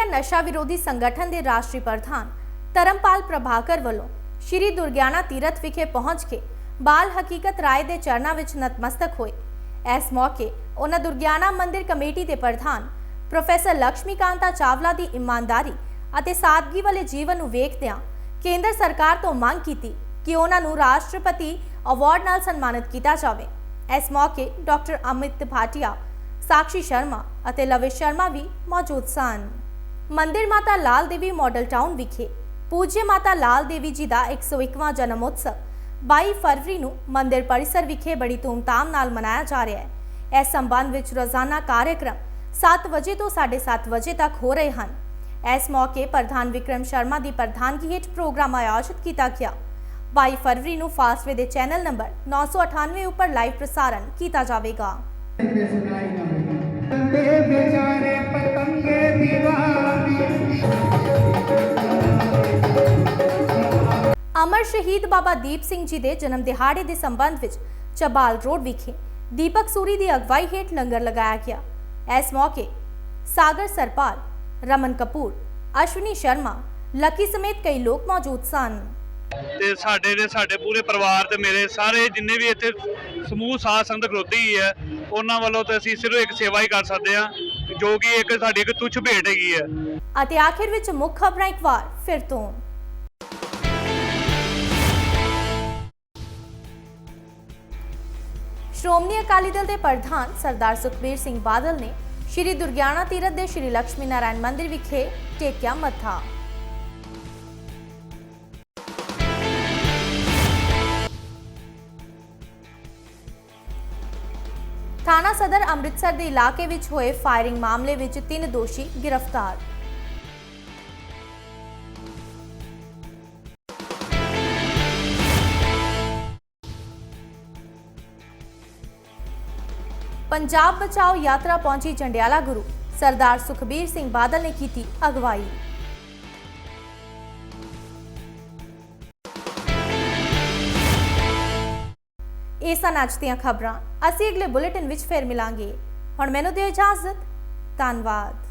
ਇੰਡੀਆ ਨਸ਼ਾ ਵਿਰੋਧੀ ਸੰਗਠਨ ਦੇ ਰਾਸ਼ਟਰੀ ਪ੍ਰਧਾਨ ਧਰਮਪਾਲ ਪ੍ਰਭਾਕਰ ਵੱਲੋਂ ਸ਼੍ਰੀ ਦੁਰਗਿਆਨਾ ਤੀਰਥ ਵਿਖੇ ਪਹੁੰਚ ਕੇ ਬਾਲ ਹਕੀਕਤ ਰਾਏ ਦੇ ਚਰਨਾਂ ਵਿੱਚ ਨਤਮਸਤਕ ਹੋਏ। ਇਸ ਮੌਕੇ ਉਹਨਾਂ ਦੁਰਗਿਆਨਾ ਮੰਦਿਰ ਕਮੇਟੀ ਦੇ ਪ੍ਰਧਾਨ ਪ੍ਰੋਫੈਸਰ ਲక్ష్ਮੀਕਾਂਤਾ ਚਾਵਲਾ ਦੀ ਇਮਾਨਦਾਰੀ ਅਤੇ ਸਾਦਗੀ ਵਾਲੇ ਜੀਵਨ ਨੂੰ ਵੇਖਦਿਆਂ ਕੇਂਦਰ ਸਰਕਾਰ ਤੋਂ ਮੰਗ ਕੀਤੀ ਕਿ ਉਹਨਾਂ ਨੂੰ ਰਾਸ਼ਟਰਪਤੀ ਅਵਾਰਡ ਨਾਲ ਸਨਮਾਨਿਤ ਕੀਤਾ ਜਾਵੇ। ਇਸ ਮੌਕੇ ਡਾਕਟਰ ਅਮਿਤ ਭਾਟਿਆ, ਸਾਕਸ਼ੀ ਸ਼ਰਮਾ ਅਤੇ ਲਵੇਸ਼ ਸ਼ਰਮਾ ਵੀ ਮੌਜੂਦ ਸਨ। ਮੰਦਿਰ ਮਾਤਾ ਲਾਲ ਦੇਵੀ ਮਾਡਲ ਟਾਊਨ ਵਿਖੇ ਪੂਜੇ ਮਾਤਾ ਲਾਲ ਦੇਵੀ ਜੀ ਦਾ 101ਵਾਂ ਜਨਮ ਉਤਸਵ 22 ਫਰਵਰੀ ਨੂੰ ਮੰਦਿਰ ਪਰਿਸਰ ਵਿਖੇ ਬੜੀ ਧੂਮਧਾਮ ਨਾਲ ਮਨਾਇਆ ਜਾ ਰਿਹਾ ਹੈ। ਇਸ ਸੰਬੰਧ ਵਿੱਚ ਰੋਜ਼ਾਨਾ ਕਾਰਜਕ੍ਰਮ 7 ਵਜੇ ਤੋਂ 7:30 ਵਜੇ ਤੱਕ ਹੋ ਰਹੇ ਹਨ। ਇਸ ਮੌਕੇ ਪ੍ਰਧਾਨ ਵਿਕਰਮ ਸ਼ਰਮਾ ਦੀ ਪ੍ਰਧਾਨਗੀ ਹੇਠ ਪ੍ਰੋਗਰਾਮ ਆਯੋਜਿਤ ਕੀਤਾ ਗਿਆ। 22 ਫਰਵਰੀ ਨੂੰ ਫਾਸਟਵੇ ਦੇ ਚੈਨਲ ਨੰਬਰ 998 ਉੱਪਰ ਲਾਈਵ ਪ੍ਰਸਾਰਣ ਕੀਤਾ ਜਾਵੇਗਾ। ਤੇ ਬੇਚਾਰੇ ਪਤੰਗੇ ਅਮਰ ਸ਼ਹੀਦ ਬਾਬਾ ਦੀਪ ਸਿੰਘ ਜੀ ਦੇ ਜਨਮ ਦਿਹਾੜੇ ਦੇ ਸੰਬੰਧ ਵਿੱਚ ਚਬਾਲ ਰੋਡ ਵਿਖੇ ਦੀਪਕ ਸੂਰੀ ਦੀ ਅਗਵਾਈ ਹੇਠ ਲੰਗਰ ਲਗਾਇਆ ਗਿਆ। ਇਸ ਮੌਕੇ ਸਾਗਰ ਸਰਪਾਲ ਰਮਨ ਕਪੂਰ ਅਸ਼ਵਨੀ ਸ਼ਰਮਾ ਲੱਕੀ ਸਮੇਤ ਕਈ ਲੋਕ ਮੌਜੂਦ ਸਨ। ਤੇ ਸਾਡੇ ਦੇ ਸਾਡੇ ਪੂਰੇ ਪਰਿਵਾਰ ਤੇ ਮੇਰੇ ਸਾਰੇ ਜਿੰਨੇ ਵੀ ਇੱਥੇ ਸਮੂਹ ਸਾਧ ਸੰਗਤ ਖਲੋਤੀ ਹੀ ਉਹਨਾਂ ਵੱਲੋਂ ਤੇ ਅਸੀਂ ਸਿਰਫ ਇੱਕ ਸੇਵਾ ਹੀ ਕਰ ਸਕਦੇ ਹਾਂ ਜੋ ਕਿ ਇੱਕ ਸਾਡੀ ਇੱਕ ਤੁੱਛ ਭੇਟ ਹੈਗੀ ਹੈ। ਅਤੇ ਆਖਿਰ ਵਿੱਚ ਮੁੱਖ ਖਬਰਾਂ ਇੱਕ ਵਾਰ ਫਿਰ ਤੋਂ ਸ਼੍ਰੋਮਣੀ ਅਕਾਲੀ ਦਲ ਦੇ ਪ੍ਰਧਾਨ ਸਰਦਾਰ ਸੁਖਬੀਰ ਸਿੰਘ ਬਾਦਲ ਨੇ ਸ਼੍ਰੀ ਦੁਰਗਿਆਣਾ ਤੀਰਥ ਦੇ ਸ਼੍ਰੀ ਲక్ష్ਮੀ ਨਾਰਾਇਣ ਮੰਦਿਰ ਵਿਖੇ ਟੇਕਿਆ ਮੱਥਾ। ਥਾਣਾ ਸਦਰ ਅੰਮ੍ਰਿਤਸਰ ਦੇ ਇਲਾਕੇ ਵਿੱਚ ਹੋਏ ਫਾਇਰਿੰਗ ਮਾਮਲੇ ਵਿੱਚ ਤਿੰਨ ਦੋਸ਼ੀ ਗ੍ਰਿਫਤਾਰ। ਪੰਜਾਬ ਬਚਾਓ ਯਾਤਰਾ ਪਹੁੰਚੀ ਜੰਡਿਆਲਾ ਗੁਰੂ। ਸਰਦਾਰ ਸੁਖਬੀਰ ਸਿੰਘ ਬਾਦਲ ਨੇ ਕੀਤੀ ਅਗਵਾਈ। ਇਹ ਸਨ ਅੱਜ ਦੀਆਂ ਖਬਰਾਂ। ਅਸੀਂ ਅਗਲੇ ਬੁਲੇਟਿਨ ਵਿੱਚ ਫੇਰ ਮਿਲਾਂਗੇ। ਹੁਣ ਮੈਨੂੰ ਦਿਓ ਇਜਾਜ਼ਤ। ਧੰਨਵਾਦ।